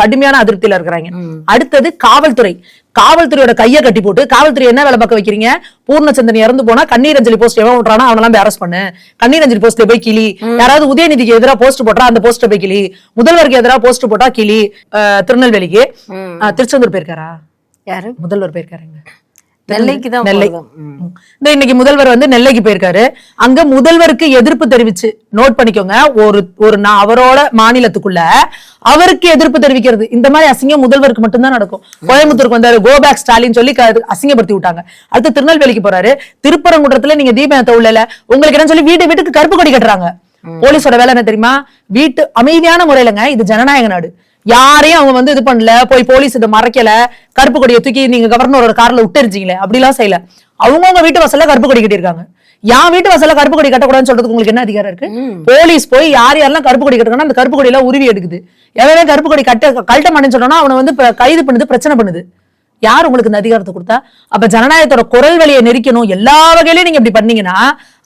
[SPEAKER 1] கடுமையான அதிருப்தியில இருக்கிறாங்க. அடுத்தது காவல்துறை. காவல்துறையோட கையை கட்டி போட்டு காவல்துறை என்ன வேலை பார்க்க வைக்கிறீங்க? பூர்ணச்சந்திரன் இறந்து போனா கண்ணீர் அஞ்சலி போஸ்ட் எவன் விட்றானோ அவனெல்லாம் போய் அரெஸ்ட் பண்ணு. கண்ணீர் அஞ்சலி போஸ்ட்ல போய் கிளி. யாராவது உதயநிதிக்கு எதிராக போஸ்ட் போட்டா அந்த போஸ்ட் போய் கிளி. முதல்வருக்கு எதிராக போஸ்ட் போட்டா கிளி. திருநெல்வேலிக்கு. திருச்செந்தூர் போயிருக்காரா?
[SPEAKER 2] யாரு?
[SPEAKER 1] முதல்வர் போயிருக்காருங்க.
[SPEAKER 2] நெல்லைக்கு தான்
[SPEAKER 1] நெல்லை. இன்னைக்கு முதல்வர் வந்து நெல்லைக்கு போயிருக்காரு. அங்க முதல்வருக்கு எதிர்ப்பு தெரிவிச்சு நோட் பண்ணிக்கோங்க. ஒரு ஒரு அவரோட மாநிலத்துக்குள்ள அவருக்கு எதிர்ப்பு தெரிவிக்கிறது. இந்த மாதிரி அசிங்கம் முதல்வருக்கு மட்டும்தான் நடக்கும். கோயம்புத்தூருக்கு வந்தாரு கோ பேக் ஸ்டாலின் சொல்லி அசிங்கப்படுத்தி விட்டாங்க. அடுத்து திருநெல்வேலிக்கு போறாரு. திருப்பரங்குன்றத்துல நீங்க தீபத்தை உள்ளல உங்களுக்கு என்ன சொல்லி வீட்டு வீட்டுக்கு கருப்பு கொடி கட்டுறாங்க. போலீஸோட வேலை என்ன தெரியுமா? வீட்டு அமைதியான முறையிலங்க இது ஜனநாயக நாடு. யாரையும் அவங்க வந்து இது பண்ணல போய் போலீஸ் இதை மறைக்கல கருப்பு கொடியை தூக்கி நீங்க கவர்னரோட கார்ல விட்டுருச்சீங்களே அப்படிலாம் செய்யல. அவங்கவங்க வீட்டு வாசல்ல கருப்பு கொடி கட்டியிருக்காங்க. என் வீட்டு வாசல்ல கருப்பு கொடி கட்டக்கூடாதுன்னு சொல்றதுக்கு உங்களுக்கு என்ன அதிகாரம் இருக்கு? போலீஸ் போய் யார் யாரெல்லாம் கருப்பு கொடி கட்டுறாங்கன்னா அந்த கருப்பு கொடியெல்லாம் உருவி எடுக்குது. எவன் கருப்பு கொடி கட்ட கழட்ட மாட்டேன்னு சொன்னா அவனை வந்து கைது பண்ணுது பிரச்சனை பண்ணுது. யார் உங்களுக்கு இந்த அதிகாரத்தை கொடுத்தா? அப்ப ஜனநாயகத்தோட குரல் வழியை நெரிக்கணும். எல்லா வகையிலயும் நீங்க இப்படி பண்ணீங்கன்னா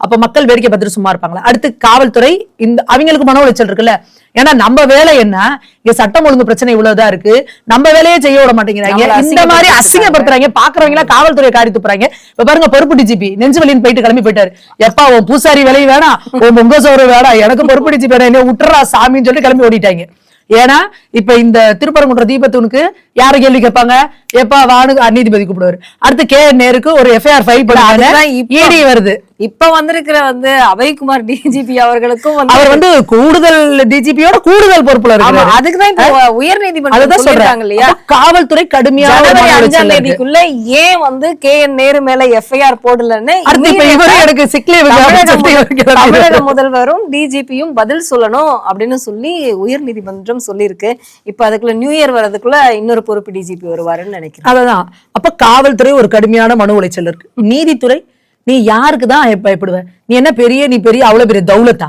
[SPEAKER 1] அப்ப மக்கள் வேடிக்கை பார்த்துட்டு சும்மா இருப்பாங்களா. அடுத்து காவல்துறை இந்த அவங்களுக்கு மன உளைச்சல் இருக்குல்ல. ஏன்னா நம்ம வேலை என்ன? இங்க சட்டம் ஒழுங்கு பிரச்சனை இவ்வளவுதான் இருக்கு. நம்ம வேலையே செய்ய விட மாட்டேங்கிறாங்க. இந்த மாதிரி
[SPEAKER 2] அசிங்கப்படுத்துறாங்க.
[SPEAKER 1] பாக்குறவங்க எல்லாம் காவல்துறை காரி துப்புறாங்க. இப்ப பாருங்க பொறுப்பு டிஜிபி நெஞ்சு வலின்னு போயிட்டு கிளம்பி போயிட்டாரு. எப்பா உன் பூசாரி வேலையும் வேணாம் உன் முங்க சோறு வேணாம் எனக்கு பொறுப்பு டிஜிபி வேணாம் என்ன விட்டுறா சாமின்னு சொல்லிட்டு கிளம்பி ஓடிட்டாங்க. ஏன்னா இப்ப இந்த திருப்பரங்குன்ற தீபத்தூனுக்கு யாரு கேள்வி கேட்பாங்க? எப்பா வானு நீதிபதி கூப்பிடுவாரு. அடுத்து கே நேருக்கு ஒரு எஃப்ஐஆர் ஃபைல் பண்ணாங்க இடி வருது.
[SPEAKER 2] இப்ப வந்திருக்கிற வந்து அபய்குமார் டிஜிபி அவர்களுக்கும்
[SPEAKER 1] அவர் வந்து கூடுதல் டிஜிபியோட கூடுதல் பொறுப்புல இருக்காரு
[SPEAKER 2] அதுக்குதான் இப்போ உயர் நீதிமன்றம்
[SPEAKER 1] சொல்றேன்.
[SPEAKER 2] இல்லையா?
[SPEAKER 1] காவல்துறை கடுமையான
[SPEAKER 2] ஜனவரி அஞ்சாம். தேதிக்குள்ள ஏன் வந்து கே என் நேரு மேல எஃப்ஐஆர் போடலன்னு
[SPEAKER 1] எனக்கு leave
[SPEAKER 2] தமிழக முதல்வரும் டிஜிபியும் பதில் சொல்லணும் அப்படின்னு சொல்லி உயர் நீதிமன்றம் சொல்லியிருக்கு. இப்ப அதுக்குள்ள நியூ இயர் வர்றதுக்குள்ள இன்னொரு பொறுப்பு டிஜிபி வருவாருன்னு நினைக்கிறேன்.
[SPEAKER 1] அததான் அப்ப காவல்துறை ஒரு கடுமையான மனு உளைச்சல் இருக்கு. நீதித்துறை நீ யாருக்கு தான் பயப்படுவ? நீ என்ன பெரிய நீ பெரிய அவ்வளவு பெரிய தௌலத்தா?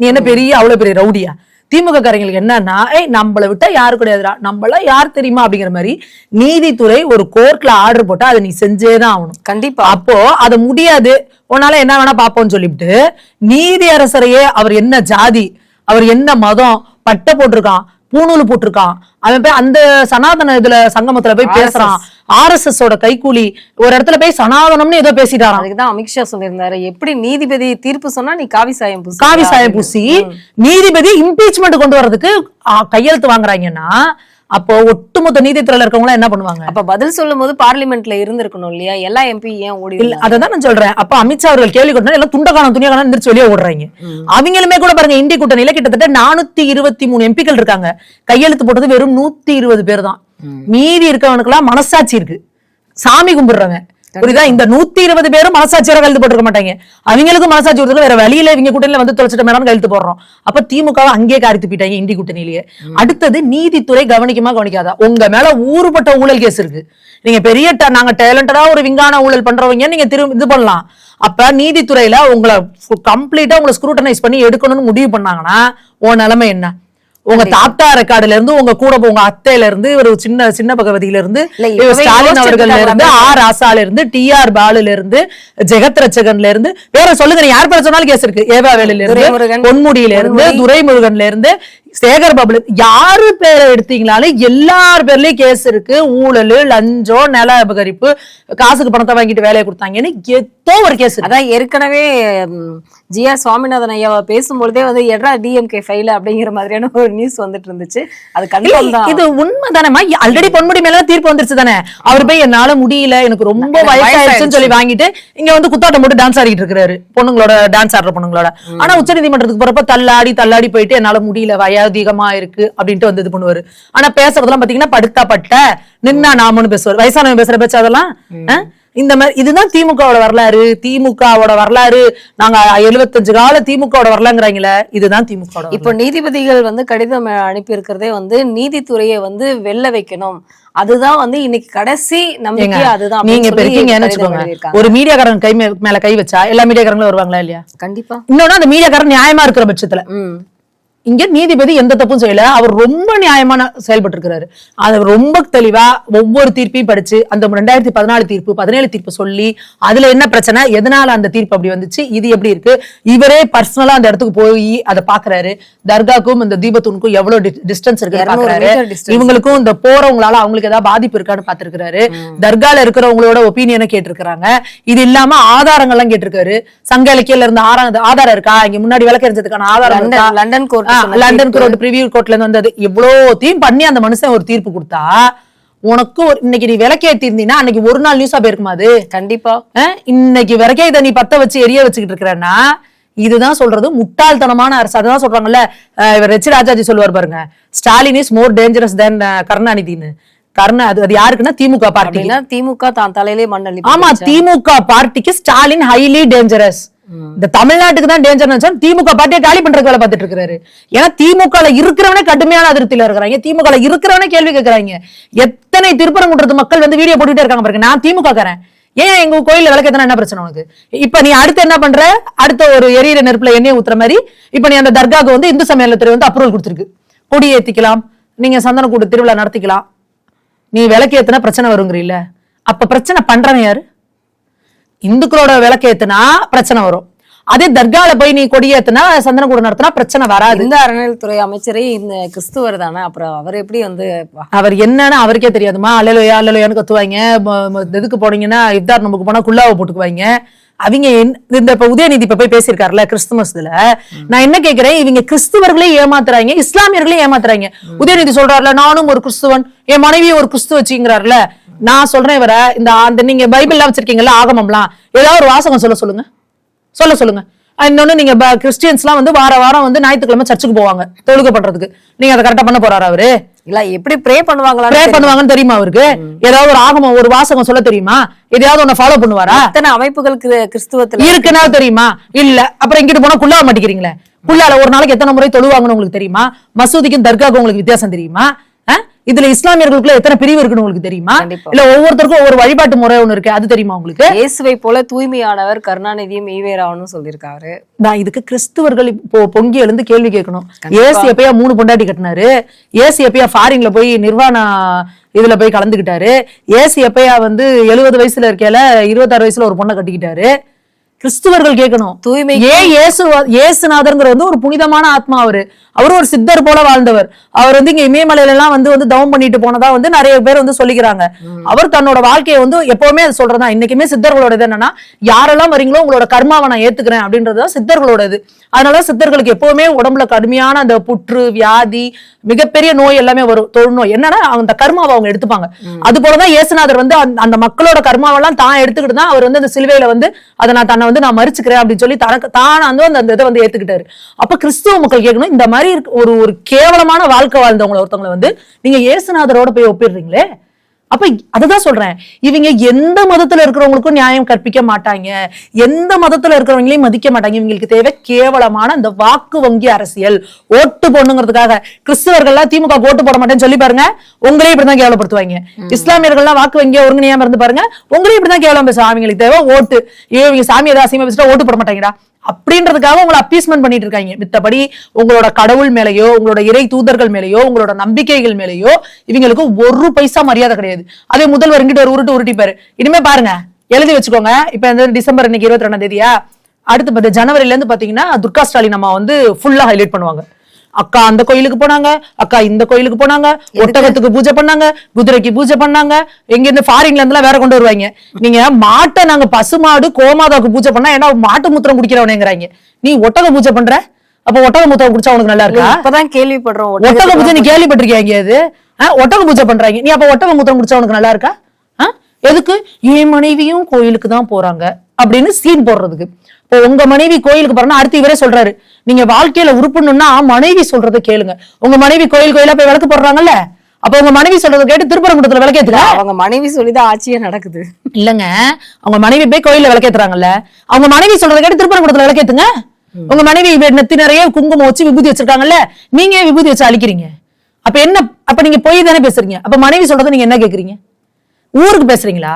[SPEAKER 1] நீ என்ன பெரிய அவ்வளவு பெரிய ரவுடியா? திமுக காரங்களுக்கு என்னன்னா ஏய் நம்மள விட்டா யாரு கிடையாதுடா. நம்மளாம் யார் தெரியுமா அப்படிங்கிற மாதிரி நீதித்துறை ஒரு கோர்ட்ல ஆர்டர் போட்டா அதை நீ செஞ்சேதான் ஆகணும்.
[SPEAKER 2] கண்டிப்பா.
[SPEAKER 1] அப்போ அது முடியாது. உன்னால என்ன வேணா பாப்போம்னு சொல்லிவிட்டு நீதி அரசரையே அவர் என்ன ஜாதி அவர் என்ன மதம் பட்டை போட்டிருக்கான் பூணூல் போட்டிருக்கான் அவன் போய் அந்த சனாதன இதுல சங்கமத்துல போய் பேசுறான். ஆர்எஸ்எஸ் ஓட கைக்கூலி ஒரு இடத்துல போய் சனாதனம்னு ஏதோ பேசிட்டாராம்.
[SPEAKER 2] அதுக்குதான் அமித்ஷா சொல்லியிருந்தாரு. எப்படி நீதிபதி தீர்ப்பு சொன்னா நீ காவி சாயம் பூசு
[SPEAKER 1] காவி சாயம் பூசி நீதிபதி இம்பீச்மெண்ட் கொண்டு வர்றதுக்கு கையெழுத்து வாங்குறாங்கன்னா அப்போ ஒட்டுமொத்த நீதித்துறையில இருக்கவங்க என்ன பண்ணுவாங்க?
[SPEAKER 2] அப்ப பதில் சொல்லும் போது பார்லிமெண்ட்ல இருந்திருக்கணும் இல்லையா? எல்லா எம்பி ஏன் ஓடி
[SPEAKER 1] இல்ல அததான் நான் சொல்றேன். அப்ப அமித்ஷா அவர்கள் கேள்வி கொண்டு எல்லாம் துண்டகானம் துணியகானம் எந்திரிச்சு வெளியே ஓடுறாங்க. அவங்களுமே கூட பாருங்க இந்திய கூட்டணியில கிட்டத்தட்ட நானூத்தி இருபத்தி மூணு எம்பிக்கள் இருக்காங்க. கையெழுத்து போட்டது வெறும் நூத்தி இருபது பேர் தான். மீதி இருக்கவனுக்கு எல்லாம் மனசாட்சி இருக்கு. சாமி கும்பிடுறாங்க புரியுதா? இந்த நூத்தி இருபது பேரும் மனசாட்சியோட கையெழுத்து போட்டிருக்க மாட்டாங்க. அவங்களுக்கும் மனசாட்சி வருதுல வேற வழியில இவங்க கூட்டணியில வந்து தொலைச்சிட்ட மேடம் கையெழுத்து போடுறோம். அப்ப திமுக அங்கேயே காரித்து போயிட்டாங்க இந்தி கூட்டணியிலேயே. அடுத்தது நீதித்துறை கவனிக்குமா கவனிக்காதா? உங்க மேல ஊறுபட்ட ஊழல் கேஸ் இருக்கு. நீங்க பெரிய நாங்க டேலண்டடா ஒரு விஞ்ஞான ஊழல் பண்றவங்க நீங்க திரு இது பண்ணலாம். அப்ப நீதித்துறையில உங்களை கம்ப்ளீட்டா உங்களை ஸ்க்ரூட்டனைஸ் பண்ணி எடுக்கணும்னு முடிவு பண்ணாங்கன்னா உன் நிலைமை என்ன? உங்க தாத்தா ரெக்கார்டுல இருந்து உங்க கூட உங்க அத்தையில இருந்து ஒரு சின்ன சின்ன பகவதியில இருந்து ஸ்டாலின் அவர்கள்ல இருந்து ஆர் ஆசால இருந்து டி ஆர் பாலுல இருந்து ஜெகத் ரச்சகன்ல இருந்து வேற சொல்லுங்க யார் பேர சொன்னாலும் கேஸ் இருக்கு. ஏவாவேலில இருந்து
[SPEAKER 2] துரைமுருகன்,
[SPEAKER 1] பொன்முடியில இருந்து. துரைமுருகன்ல இருந்து சேகர் பாபுல யாரு பேரை எடுத்தீங்களாலும் எல்லார் பேர்லயும் கேஸ் இருக்கு. ஊழல் லஞ்சம் நில அபகரிப்பு காசுக்கு பணத்தை வாங்கிட்டு வேலையை கொடுத்தாங்கன்னு ஏதோ ஒரு கேஸ்
[SPEAKER 2] அதான் ஏற்கனவே ஜி ஆர் சுவாமிநாதன் ஐயாவை பேசும்பொழுதே வந்து எட்ரா டிஎம்கே ஃபைல் அப்படிங்கிற மாதிரியான ஒரு நியூஸ் வந்துட்டு இருந்துச்சு. அது தான்.
[SPEAKER 1] இது உண்மைதானேமா ஆல்ரெடி பொன்முடி மேல தீர்ப்பு வந்துருச்சு தானே? அவர் போய் என்னால முடியல எனக்கு ரொம்ப வயசாயிருச்சுன்னு சொல்லி. வாங்கிட்டு இங்க வந்து குத்தாட்டம் போட்டு டான்ஸ் ஆடிட்டு இருக்காரு பொண்ணுங்களோட டான்ஸ் ஆடுற பொண்ணுங்களோட. ஆனா உச்சநீதிமன்றத்துக்கு போறப்ப தள்ளாடி தள்ளாடி போயிட்டு என்னால முடியல வய வயோதிகமா இருக்கு அப்படின்ட்டு வந்து இது பண்ணுவாரு. ஆனா பேசுறதெல்லாம் பாத்தீங்கன்னா படுத்தா பட்ட நின்னா நாமன்னு பேசுவார். வயசானவங்க பேசுற பேச்சு அதெல்லாம்? இந்த மாதிரி இதுதான் திமுகவோட வரலாறு. திமுகவோட வரலாறு. நாங்க எழுபத்தஞ்சு கால திமுகவோட வரலாங்கிறாங்களே இதுதான் திமுக
[SPEAKER 2] இப்போ நீதிபதிகள் வந்து கடிதம் அனுப்பி இருக்கிறதே வந்து நீதித்துறையை வந்து வெல்ல வைக்கணும். அதுதான் வந்து இன்னைக்கு கடைசி நம்பிக்கை அதுதான்
[SPEAKER 1] நீங்க இருக்கீங்கன்னு வச்சுக்கோங்க. ஒரு மீடியாக்காரன் கை மேல கை வச்சா எல்லா மீடியாக்காரங்களும் வருவாங்களா இல்லையா?
[SPEAKER 2] கண்டிப்பா.
[SPEAKER 1] இன்னொன்னு அந்த மீடியாக்காரன் நியாயமா இருக்கிற பட்சத்துல. இங்க நீதிபதி எந்த தப்பும் செய்யல. அவர் ரொம்ப நியாயமான செயல்பட்டு இருக்கிறாரு அது ரொம்ப தெளிவா ஒவ்வொரு தீர்ப்பையும் படிச்சு அந்த ரெண்டாயிரத்தி பதினாலு தீர்ப்பு பதினேழு தீர்ப்பு சொல்லி அதுல என்ன பிரச்சனை? எதனால அந்த தீர்ப்பு அப்படி வந்துச்சு? இது எப்படி இருக்கு? இவரே பர்சனலா அந்த இடத்துக்கு போய் அதை பாக்குறாரு. தர்காக்கும் இந்த தீபத்தூனுக்கும் எவ்வளவு டிஸ்டன்ஸ் இருக்கு
[SPEAKER 2] 200
[SPEAKER 1] பாக்குறாரு. இவங்களுக்கும் இந்த போறவங்களால அவங்களுக்கு ஏதாவது பாதிப்பு இருக்கான்னு பாத்துருக்காரு தர்கால இருக்கிறவங்களோட ஒப்பீனியனை கேட்டிருக்கிறாங்க. இது இல்லாம ஆதாரங்கள்லாம் கேட்டிருக்காரு. சங்க இலக்கியில இருந்த ஆதாரம் இருக்கா? இங்க முன்னாடி விளக்கறிஞ்சதுக்கான ஆதாரம்
[SPEAKER 2] லண்டன் கோர்ட்
[SPEAKER 1] ஆ, லண்டன் கோர்ட் ப்ரிவியூ கோர்ட்ல இருந்து வந்தது. இவ்வளோத்தையும் பண்ணி அந்த மனுஷன் ஒரு தீர்ப்பு கொடுத்தா உனக்கு ஒரு இன்னைக்கு நீ விளக்கேத்தி இருந்தீங்கன்னா அன்னைக்கு ஒரு நாள் நியூஸா போயிருக்குமா அது?
[SPEAKER 2] கண்டிப்பா.
[SPEAKER 1] இன்னைக்கு விளக்கே இதை நீ பத்த வச்சு எரிய வச்சுக்கிட்டு இருக்கிறன்னா இதுதான் சொல்றது முட்டாள்தனமான அரசு. அதுதான் சொல்றாங்கல்ல இவர் ரெச்சி ராஜாஜி சொல்லுவார் பாருங்க Stalin is more dangerous than கருணாநிதின்னு. Karuna அது அது யாருக்குன்னா திமுக பார்ட்டி
[SPEAKER 2] திமுக தான் தலையிலே மண்ணள்ளி
[SPEAKER 1] ஆமா திமுக பார்ட்டிக்கு ஸ்டாலின் ஹைலி டேஞ்சரஸ் இந்த தமிழ்நாட்டுக்கு தான் டேஞ்சர் திமுக பார்ட்டியை காலி பண்றதுக்கு வேலை பார்த்துட்டு இருக்காரு ஏன்னா திமுக இருக்கிறவனே கடுமையான அதிருப்தியில இருக்கிறாங்க. திமுக இருக்கிறவனே கேள்வி கேட்கறாங்க. எத்தனை திருப்பரங்குன்றது மக்கள் வந்து வீடியோ போட்டுட்டே இருக்காங்க பாருங்க. நான் திமுக காரன் ஏன் எங்க கோயில்ல விளக்கேத்தனா என்ன பிரச்சனை உனக்கு? இப்ப நீ அடுத்து என்ன பண்ற? அடுத்த ஒரு எரியிற நெருப்புல எண்ணெய் ஊத்துற மாதிரி இப்ப நீ அந்த தர்காக்கு வந்து இந்து சமயத்துறை வந்து அப்ரூவல் கொடுத்துருக்கு. கொடி ஏத்திக்கலாம். நீங்க சந்தன கூட்டு திருவிழா நடத்திக்கலாம். நீ விளக்கு ஏத்தனா பிரச்சனை வருங்கிறீல்ல. அப்ப பிரச்சனை பண்றவன் யாரு? இந்துக்களோட விளக்கு ஏத்துனா பிரச்சனை வரும். அதே தர்கால போய் நீ கொடி ஏத்துனா சந்தன கூட நடத்தினா பிரச்சனை வராது.
[SPEAKER 2] இந்த அறநிலைத்துறை அமைச்சரே இந்த கிறிஸ்துவர் தானே. அப்புறம் அவர் எப்படி வந்து
[SPEAKER 1] அவர் என்னன்னு அவருக்கே தெரியாதுமா. அல்லலையா அல்லலையான்னு கத்துவாங்க. இதுக்கு போனீங்கன்னா இஃப்தார் நமக்கு போனா குல்லாவை போட்டுக்குவாங்க. அவங்க என்- இந்த இப்ப உதயநிதி இப்ப போய் பேசியிருக்காருல கிறிஸ்துமஸ்ல நான் என்ன கேக்குறேன்? இவங்க கிறிஸ்துவர்களே ஏமாத்துறாங்க இஸ்லாமியர்களையும் ஏமாத்துறாங்க. உதயநிதி சொல்றாருல நானும் ஒரு கிறிஸ்துவன் என் மனைவியும் ஒரு கிறிஸ்துவ வச்சுங்கிறாருல நான் சொல்றேன் இவர இந்த அந்த நீங்க பைபிள்லாம் வச்சிருக்கீங்கல்ல ஆகமம்லாம். ஏதாவது ஒரு வாசகம் சொல்ல சொல்லுங்க. சொல்ல சொல்லுங்க. அஹ் இன்னொன்னு நீங்க கிறிஸ்டியன்ஸ்லாம் வந்து வார வாரம் வந்து ஞாயிற்றுக்கிழமை சர்ச்சுக்கு போவாங்க. தொழுகை பண்றதுக்கு நீங்க அதை கரெக்டா பண்ண போறாரா அவரு?
[SPEAKER 2] இல்ல எப்படி ப்ரே பண்ணுவாங்களா
[SPEAKER 1] ப்ரே பண்ணுவாங்கன்னு தெரியுமா அவருக்கு? ஏதாவது ஒரு ஆகமம் ஒரு வாசகம் சொல்ல தெரியுமா? எதையாவது ஒண்ணு ஃபாலோ பண்ணுவாரா?
[SPEAKER 2] எத்தனை அமைப்புகள் கிற- கிறிஸ்துவத்துல
[SPEAKER 1] இருக்குன்னா தெரியுமா? இல்ல. அப்புறம் இங்கிட்டு போனா குள்ளாவ மாட்டேங்கிறீங்களே குள்ளால ஒரு நாளைக்கு எத்தனை முறை தொழுவாங்கன்னு உங்களுக்கு தெரியுமா? மசூதிக்கும் தர்காவுக்கும் உங்களுக்கு வித்தியாசம் தெரியுமா? இதுல இஸ்லாமியர்களுக்குள்ள எத்தனை பிரிவு இருக்குன்னு உங்களுக்கு தெரியுமா. இல்ல ஒவ்வொருத்தருக்கும் ஒவ்வொரு வழிபாட்டு முறை ஒண்ணு இருக்கு. அது தெரியுமா உங்களுக்கு?
[SPEAKER 2] இயேசுவை போல தூய்மையானவர் கருணாநிதியும் ஈவேராவனும் சொல்லியிருக்காரு.
[SPEAKER 1] நான் இதுக்கு கிறிஸ்துவர்கள் இப்போ பொங்கி எழுந்து கேள்வி கேட்கணும். ஏசி எப்பயா மூணு பொண்டாட்டி கட்டினாரு? ஏசி எப்பயா ஃபாரின்ல போய் நிர்வாணா இதுல போய் கலந்துக்கிட்டாரு? ஏசி எப்பயா வந்து எழுபது வயசுல இருக்கையில இருபத்தாறு வயசுல ஒரு பொண்ணை கட்டிக்கிட்டாரு? கிறிஸ்துவர்கள் கேட்கணும்.
[SPEAKER 2] தூய்மை
[SPEAKER 1] ஏன் இயேசு இயேசுநாதர்ங்கிற வந்து ஒரு புனிதமான ஆத்மா அவரு அவரு ஒரு சித்தர் போல வாழ்ந்தவர். அவர் வந்து இங்க இமயமலையில எல்லாம் வந்து வந்து தவம் பண்ணிட்டு போனதா வந்து நிறைய பேர் வந்து சொல்லிக்கிறாங்க. அவர் தன்னோட வாழ்க்கையை வந்து எப்பவுமே அது சொல்றதா இன்னைக்குமே சித்தர்களோட இது என்னன்னா யாரெல்லாம் வரீங்களோ உங்களோட கர்மாவை நான் ஏத்துக்கிறேன் அப்படின்றதுதான் சித்தர்களோட இது அதனால சித்தர்களுக்கு எப்பவுமே உடம்புல கடுமையான அந்த புற்று வியாதி மிகப்பெரிய நோய் எல்லாமே வரும். தொழுநோய் என்னன்னா அந்த கர்மாவை அவங்க எடுத்துப்பாங்க. அது போலதான் இயேசுநாதர் வந்து அந்த- அந்த மக்களோட கர்மாவெல்லாம் தான் எடுத்துக்கிட்டு தான் அவர் வந்து அந்த சிலுவையில வந்து அதை நான் தன்னை வந்து நான் மறிச்சுக்கிறேன் அப்படின்னு சொல்லி தனக்கு தான் வந்து அந்த இதை வந்து ஏத்துக்கிட்டாரு. அப்ப கிறிஸ்துவ மக்கள் கேட்கணும் இந்த மாதிரி ஒரு ஒரு கேவலமான வாழ்க்கை வாழ்ந்தவங்கள ஒருத்தவங்களை வந்து நீங்க இயேசுநாதரோட போய் ஒப்பிடுறீங்களே? அப்ப அதுதான் சொல்றேன். இவங்க எந்த மதத்துல இருக்கிறவங்களுக்கும் நியாயம் கற்பிக்க மாட்டாங்க. எந்த மதத்துல இருக்கிறவங்களையும் மதிக்க மாட்டாங்க. இவங்களுக்கு தேவை கேவலமான இந்த வாக்கு வங்கி அரசியல். ஓட்டு போடணுங்கிறதுக்காக கிறிஸ்தவர்கள்லாம் திமுக ஓட்டு போட மாட்டேன்னு சொல்லி பாருங்க உங்களே இப்படிதான் கேவலப்படுத்துவாங்க. இஸ்லாமியர்கள்லாம் வாக்கு வங்கியா ஒருங்கிணையாம இருந்து பாருங்க உங்களே இப்படிதான் கேவலம் பேசுவாங்க. அவங்களுக்கு தேவை ஓட்டு. ஐயோ இவங்க சாமி ஏதாவது அசிங்கமா பேசிட்டா ஓட்டு போட மாட்டாங்கடா. அப்படின்றதுக்காக உங்களை அப்பீஸ்மெண்ட் பண்ணிட்டு இருக்காங்க. மித்தபடி உங்களோட கடவுள் மேலயோ உங்களோட இறை தூதர்கள் மேலயோ உங்களோட நம்பிக்கைகள் மேலயோ இவங்களுக்கு ஒரு பைசா மரியாதை கிடையாது. அதே முதல்வர் இங்கிட்ட ஒரு உருட்டு உருட்டிப்பாரு. இனிமே பாருங்க எழுதி வச்சுக்கோங்க. இப்ப இந்த டிசம்பர் இன்னைக்கு இருபத்தி ரெண்டாம் தேதியா? அடுத்து பத்து ஜனவரில இருந்து பாத்தீங்கன்னா துர்கா ஸ்டாலின் அம்மா வந்து ஃபுல்லா ஹைலைட் பண்ணுவாங்க. அக்கா அந்த கோயிலுக்கு போனாங்க அக்கா இந்த கோயிலுக்கு போனாங்க ஒட்டகத்துக்கு பூஜை பண்ணாங்க குதிரைக்கு பூஜை பண்ணாங்க எங்க இருந்து ஃபாரின்ல இருந்துலாம் வேற கொண்டு வருவாங்க. நீங்க மாட்டை நாங்க பசுமாடு கோமாதாவுக்கு பூஜை பண்ணா ஏன்னா மாட்டு மூத்திரம் குடிக்கிறவனேங்கிறாங்க. நீ ஒட்டக பூஜை பண்ற? அப்ப ஒட்டக மூத்திரம் குடிச்சா உனக்கு நல்லா இருக்கா?
[SPEAKER 2] இப்பதான் கேள்விப்படுறோம்
[SPEAKER 1] ஒட்டக பூஜை நீ கேள்விப்பட்டிருக்கியா எங்கேயாவது ஒட்டக பூஜை பண்றாங்க. நீ அப்ப ஒட்டக மூத்திரம் குடிச்சா உனக்கு நல்லா இருக்கா? எதுக்கு? என் மனைவியும் கோயிலுக்கு தான் போறாங்க அப்படின்னு சீன் போடுறதுக்கு. இப்போ உங்க மனைவி கோயிலுக்கு போறோம்னா அடுத்து இவரே சொல்றாரு. நீங்க வாழ்க்கையில உருப்படணும்னா மனைவி சொல்றதை கேளுங்க. உங்க மனைவி கோயில் கோயிலா போய் விளக்கு போடுறாங்கல்ல? அப்ப உங்க மனைவி சொல்றதை கேட்டு திருப்பரங்குன்றத்துல விளக்கேத்துக்க
[SPEAKER 2] அவங்க மனைவி சொல்லிதான் ஆட்சியே நடக்குது.
[SPEAKER 1] இல்லங்க. அவங்க மனைவி போய் கோயில்ல விளக்கேத்துறாங்கல்ல? அவங்க மனைவி சொல்றதை கேட்டு திருப்பரங்குன்றத்துல விளக்கேத்துங்க. உங்க மனைவி நெத்தி நிறைய குங்குமம் வச்சு விபூதி வச்சிருக்காங்கல்ல? நீங்க விபூதி வச்சு அழிக்கிறீங்க? அப்ப என்ன அப்ப நீங்க போய் தானே பேசுறீங்க. அப்ப மனைவி சொல்றதை நீங்க என்ன கேக்குறீங்க? ஊருக்கு பேசுறீங்களா?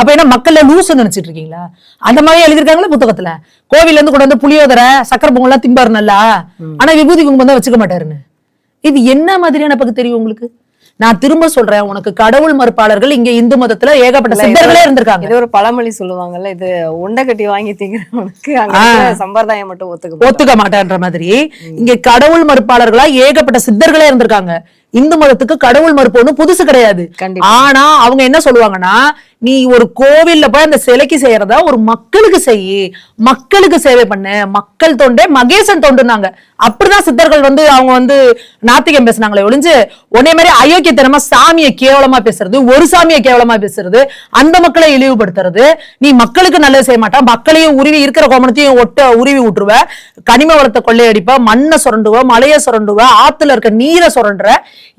[SPEAKER 1] அப்ப என்ன மக்கள்ல லூசு நினைச்சிட்டு இருக்கீங்களா? அந்த மாதிரி எழுதிருக்காங்களா புத்தகத்துல. கோவில்ல இருந்து கொண்டு வந்து புளியோதரை சக்கரை பொங்கல்லாம் திம்பாரு நல்லா. ஆனா விபூதி குங்குமம் தான் வச்சுக்க மாட்டாருன்னு. இது என்ன மாதிரியான பகுதி தெரியும் உங்களுக்கு? நான் திரும்ப சொல்றேன் உனக்கு கடவுள் மறுப்பாளர்கள் இங்க இந்து மதத்துல ஏகப்பட்ட சித்தர்களே இருந்திருக்காங்க.
[SPEAKER 2] இது ஒரு பழமொழி சொல்லுவாங்கல்ல இது உண்டை கட்டி வாங்கி திங்கிறவனுக்கு சம்பிரதாயம் மட்டும் ஒத்துக்க
[SPEAKER 1] ஒத்துக்க மாட்டேன்ற மாதிரி. இங்க கடவுள் மறுப்பாளர்களா ஏகப்பட்ட சித்தர்களே இருந்திருக்காங்க. இந்து மதத்துக்கு கடவுள் மறுப்பு ஒண்ணும் புதுசு கிடையாது. ஆனா அவங்க என்ன சொல்லுவாங்கன்னா நீ ஒரு கோவில்ல போய் அந்த சிலைக்கு செய்யறத ஒரு மக்களுக்கு செய். மக்களுக்கு சேவை பண்ண. மக்கள் தொண்டே மகேசன் தொண்டுனாங்க. அப்படிதான் சித்தர்கள் வந்து அவங்க வந்து நாத்திகம் பேசுனாங்களே ஒளிஞ்சு உடனே மாதிரி அயோக்கியத்தனமா சாமியை கேவலமா பேசுறது ஒரு சாமியை கேவலமா பேசுறது அந்த மக்களை இழிவுபடுத்துறது நீ மக்களுக்கு நல்லது செய்ய மாட்டா மக்களையும் உருவி இருக்கிற கோமணத்தையும் ஒட்ட உருவி விட்டுருவ கனிம வளத்தை கொள்ளையடிப்ப மண்ணை சுரண்டுவ மலையை சுரண்டுவ ஆத்துல இருக்க நீரை சுரண்டுற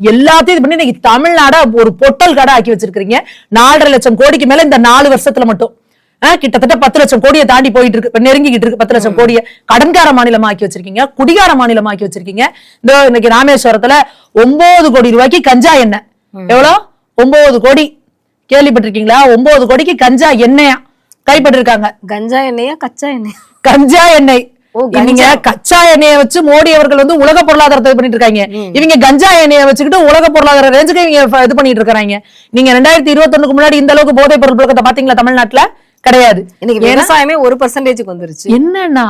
[SPEAKER 1] எல்லாத்தையும் இது பண்ணி இன்னைக்கு தமிழ்நாட ஒரு பொட்டல் கடை ஆக்கி வச்சிருக்கீங்க நாலரை லட்சம் கோடிக்கு மேல இந்த நாலு வருஷத்துல மட்டும். கிட்டத்தட்ட பத்து லட்சம் கோடியை தாண்டி போயிட்டு இருக்கு நெருங்கிட்டு இருக்கு பத்து லட்சம் கோடியை. கடன்கார மாநிலமா ஆக்கி வச்சிருக்கீங்க குடிகார மாநிலமா ஆக்கி வச்சிருக்கீங்க. இந்த இன்னைக்கு ராமேஸ்வரத்துல ஒன்பது கோடி ரூபாய்க்கு கஞ்சா எண்ணெய். எவ்வளவு ஒன்பது கோடி. கேள்விப்பட்டிருக்கீங்களா? ஒன்பது கோடிக்கு கஞ்சா எண்ணெயா? கைப்பற்றிருக்காங்க.
[SPEAKER 2] கஞ்சா எண்ணெயா கச்சா எண்ணெயா?
[SPEAKER 1] கஞ்சா எண்ணெய். இவங்க கச்சா எண்ணெயை வச்சு மோடி அவர்கள் வந்து உலக பொருளாதாரத்தை பண்ணிட்டு இருக்காங்க. இவங்க கஞ்சா எண்ணெயை வச்சுக்கிட்டு உலக பொருளாதார ரேஞ்சுக்கு இவங்க இது பண்ணிட்டு இருக்காங்க நீங்க ரெண்டாயிரத்தி இருபத்தொன்னுக்கு முன்னாடி இந்த அளவுக்கு போதைப் பொருள் புழக்கத்தை பாத்தீங்களா தமிழ்நாட்டுல? கிடையாது.
[SPEAKER 2] இன்னைக்கு விவசாயமே ஒரு பர்சன்டேஜ்க்கு வந்துருச்சு.
[SPEAKER 1] என்னன்னா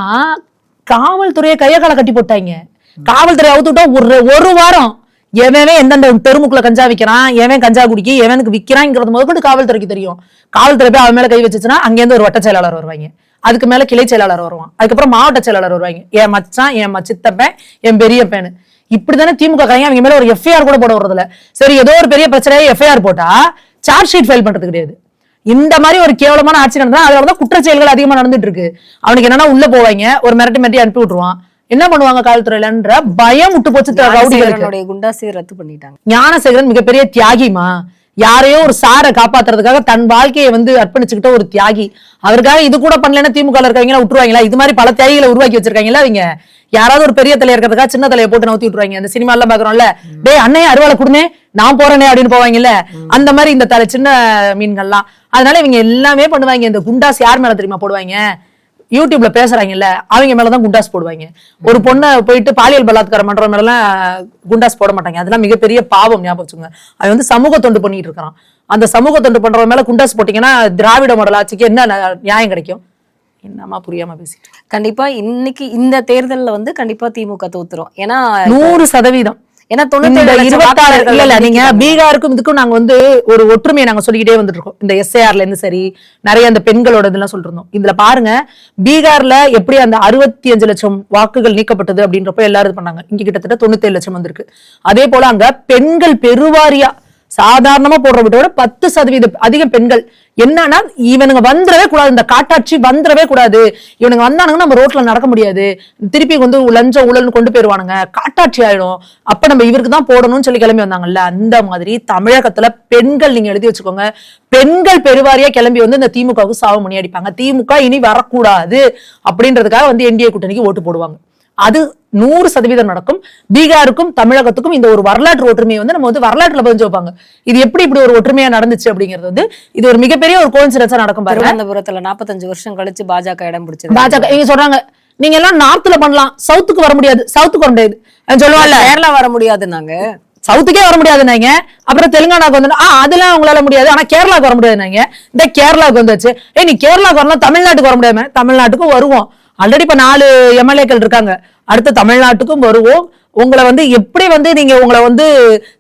[SPEAKER 1] காவல்துறையை கைய கால கட்டி போட்டாங்க. காவல்துறை அவுத்து விட்டா ஒரு ஒரு வாரம் எவன் எந்தெந்த தெருமுக்குள்ள கஞ்சா விக்கிறான் எவன் கஞ்சா குடிக்கி எவனுக்கு விக்கிறாங்கிறது முதற்கொண்டு காவல்துறைக்கு தெரியும். காவல்துறை போய் அவன் மேல கை வச்சுச்சுன்னா அங்கேருந்து ஒரு வட்ட செயலாளர் வருவாங்க. அதுக்கு மேல கிளை செயலாளர் வருவான். அதுக்கப்புறம் மாவட்ட செயலாளர் வருவாங்க. என் மச்சான் என் ம- சித்தப்பன் என் பெரியப்பேன்னு இப்படிதானே திமுக காரங்க அவங்க மேல ஒரு எஃப்ஐஆர் கூட போட விடுறதில்ல. சரி ஏதோ ஒரு பெரிய பிரச்சனையை எஃப்ஐஆர் போட்டா சார்ஜ் ஷீட் ஃபைல் பண்றது கிடையாது. இந்த மாதிரி ஒரு கேவலமான ஆட்சி நடந்தா அதோட குற்றச்செயல்கள் அதிகமா நடந்துட்டு இருக்கு. அவனுக்கு என்னன்னா உள்ள போவாங்க ஒரு மிரட்டி மிரட்டி அனுப்பி விட்டுருவான். என்ன பண்ணுவாங்க காவல்துறையிலன்ற பயம் விட்டு போச்சு
[SPEAKER 2] ஞானசேகரனுடைய குண்டாசி ரத்து பண்ணிட்டாங்க.
[SPEAKER 1] ஞானசேகரன் மிகப்பெரிய தியாகிமா யாரையோ ஒரு சாரை காப்பாத்துறதுக்காக தன் வாழ்க்கையை வந்து அர்ப்பணிச்சுக்கிட்ட ஒரு தியாகி. அவருக்காக இது கூட பண்ணலன்னா திமுக ல விட்டுருவாங்களா? இது மாதிரி பல தியாகிகளை உருவாக்கி வச்சிருக்காங்களா அவங்க யாராவது ஒரு பெரிய தலையா இருக்கிறதுக்காக சின்ன தலையை போட்டு நவுத்தி விட்டுருவாங்க. அந்த சினிமா எல்லாம் பாக்குறோம்ல டே அண்ணைய அருவாளை கொடுனே நான் போறேனே அப்படின்னு போவாங்கல்ல? அந்த மாதிரி இந்த தலை சின்ன மீன்கள்லாம். அதனால இவங்க எல்லாமே பண்ணுவாங்க. இந்த குண்டாஸ் யார் மேல தெரியுமா போடுவாங்க? யூடியூப்ல பேசுறாங்கல்ல அவங்க மேலதான் குண்டாஸ் போடுவாங்க. ஒரு பொண்ணை போயிட்டு பாலியல் பலாத்காரம் பண்ற மேலாம் குண்டாஸ் போட மாட்டாங்க. அதெல்லாம் மிகப்பெரிய பாவம் ஞாபகம் வச்சுங்க அவன் வந்து சமூக தொண்டு பண்ணிட்டு இருக்கான். அந்த சமூக தொண்டு பண்றவன் மேல குண்டாஸ் போட்டீங்கன்னா திராவிட மாடல் ஆட்சிக்கு என்ன நியாயம் கிடைக்கும்? என்னமா புரியாம பேசிட்டு
[SPEAKER 2] கண்டிப்பா இன்னைக்கு இந்த தேர்தல்ல வந்து கண்டிப்பா திமுக தோத்துரும். ஏன்னா
[SPEAKER 1] நூறு சதவீதம்.
[SPEAKER 2] ஏன்னா தொண்ணூத்தி
[SPEAKER 1] நீங்க பீகாருக்கும் இதுக்கும் நாங்க வந்து ஒரு ஒற்றுமையை நாங்க சொல்லிக்கிட்டே வந்துட்டு இருக்கோம். இந்த எஸ்ஏஆர்ல இருந்து சரி நிறைய அந்த பெண்களோட இதெல்லாம் சொல்லிட்டு இருந்தோம் இதுல பாருங்க பீகார்ல எப்படி அந்த அறுபத்தி அஞ்சு லட்சம் வாக்குகள் நீக்கப்பட்டது அப்படின்றப்ப எல்லாரும் இது பண்ணாங்க. இங்க கிட்டத்தட்ட தொண்ணூத்தி லட்சம் வந்திருக்கு. அதே போல அங்க பெண்கள் பெருவாரியா சாதாரணமா போடுற விட பத்து சதவீத அதிக பெண்கள். என்னன்னா இவனுங்க வந்துடவே கூடாது. இந்த காட்டாட்சி வந்துடவே கூடாது. இவனுங்க வந்தானுங்கன்னா நம்ம ரோட்ல நடக்க முடியாது. திருப்பி வந்து லஞ்சம் ஊழல்னு கொண்டு போயிருவானுங்க காட்டாட்சி ஆயிடும். அப்ப நம்ம இவருக்கு தான் போடணும்னு சொல்லி கிளம்பி வந்தாங்கல்ல அந்த மாதிரி தமிழகத்துல பெண்கள் நீங்க எழுதி வச்சுக்கோங்க. பெண்கள் பெருவாரியா கிளம்பி வந்து இந்த திமுகவுக்கு சாவு மணி அடிப்பாங்க திமுக இனி வரக்கூடாது. அப்படின்றதுக்காக வந்து என்டிஏ கூட்டணிக்கு ஓட்டு போடுவாங்க. அது நூறு சதவீதம் நடக்கும். பீகாருக்கும் தமிழகத்துக்கும் இந்த ஒரு வரலாற்று ஒற்றுமையை வந்து நம்ம வந்து வரலாற்றுல பதிஞ்சு வைப்பாங்க. இது எப்படி இப்படி ஒரு ஒற்றுமையா நடந்துச்சு அப்படிங்கிறது வந்து இது ஒரு மிகப்பெரிய ஒரு கோயின்சிடன்ஸா நடக்கும் பாருங்க.
[SPEAKER 2] திருவனந்தபுரத்துல நாற்பத்தஞ்சு வருஷம் கழிச்சு பாஜக இடம் பிடிச்சது.
[SPEAKER 1] பாஜக இவங்க சொல்றாங்க நீங்க எல்லாம் நார்த்ல பண்ணலாம் சவுத்துக்கு வர முடியாது சவுத்துக்கு வர முடியாது. சொல்லுவான்ல.
[SPEAKER 2] கேரளா வர முடியாது நாங்க
[SPEAKER 1] சவுத்துக்கே வர முடியாதுனாங்க அப்புறம் தெலுங்கானாக்கு வந்து ஆ அதெல்லாம் அவங்களால முடியாது ஆனா கேரளாக்கு வர முடியாதுனாங்க இந்த கேரளாக்கு வந்தாச்சு. ஏய் நீ கேரளாக்கு வரலாம் தமிழ்நாட்டுக்கு வர முடியாம? தமிழ்நாட்டுக்கும் வருவோம். ஆல்ரெடி இப்போ நாலு எம்எல்ஏக்கள் இருக்காங்க. அடுத்து தமிழ்நாட்டுக்கும் வருவோம். உங்களை வந்து எப்படி வந்து நீங்க உங்களை வந்து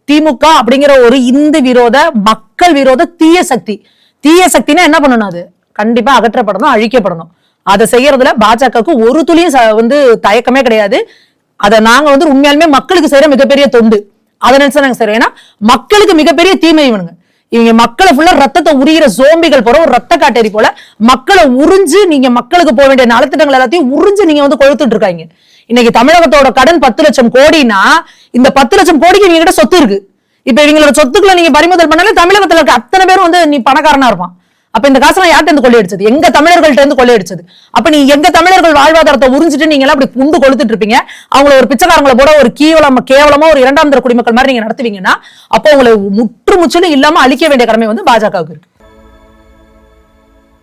[SPEAKER 1] திமுக அப்படிங்கிற ஒரு இந்து விரோத மக்கள் விரோத தீய சக்தி. தீய சக்தினா என்ன பண்ணணும் அது? கண்டிப்பா அகற்றப்படணும் அழிக்கப்படணும். அதை செய்யறதுல பாஜகவுக்கு ஒரு துளியும் வந்து தயக்கமே கிடையாது. அதை நாங்க வந்து உண்மையாலுமே மக்களுக்கு செய்யற மிகப்பெரிய தொண்டு. அதை நினைச்சு நாங்க செய்யறோம் ஏன்னா மக்களுக்கு மிகப்பெரிய தீமை இவனுங்க. இவங்க மக்களை ஃபுல்லா ரத்தத்தை உரியிற சோம்பிகள் போற ஒரு ரத்த காட்டேரி போல மக்களை உறிஞ்சு நீங்க மக்களுக்கு போக வேண்டிய நலத்திட்டங்கள் எல்லாத்தையும் உறிஞ்சு நீங்க வந்து கொழுத்துட்டு இருக்காங்க. இன்னைக்கு தமிழகத்தோட கடன் பத்து லட்சம் கோடினா இந்த பத்து லட்சம் கோடிக்கு நீங்க கிட்ட சொத்து இருக்கு. இப்ப இவங்களோட சொத்துக்களை நீங்க பறிமுதல் பண்ணாலே தமிழகத்துல இருக்க அத்தனை பேரும் வந்து நீ பணக்காரனா இருப்பான். அப்ப இந்த காசுலாம் யார்கிட்ட இருந்து கொள்ளையடிச்சது? எங்க தமிழர்கள்ட்ட இருந்து கொள்ளையடிச்சது? அப்ப நீ எங்க தமிழர்கள் வாழ்வாதாரத்தை உறிஞ்சிட்டு நீங்க எல்லாம் அப்படி புண்டு கொளுத்துட்டு இருப்பீங்க? அவங்கள ஒரு பிச்சைக்காரங்களை போட ஒரு கீவலமா கேவலமா ஒரு இரண்டாம் தர குடிமக்கள் மாதிரி நீங்க நடத்துவீங்கன்னா அப்போ உங்களை முற்று முற்றிலும் இல்லாம அழிக்க வேண்டிய கடமை வந்து பாஜகவுக்கு இருக்கு.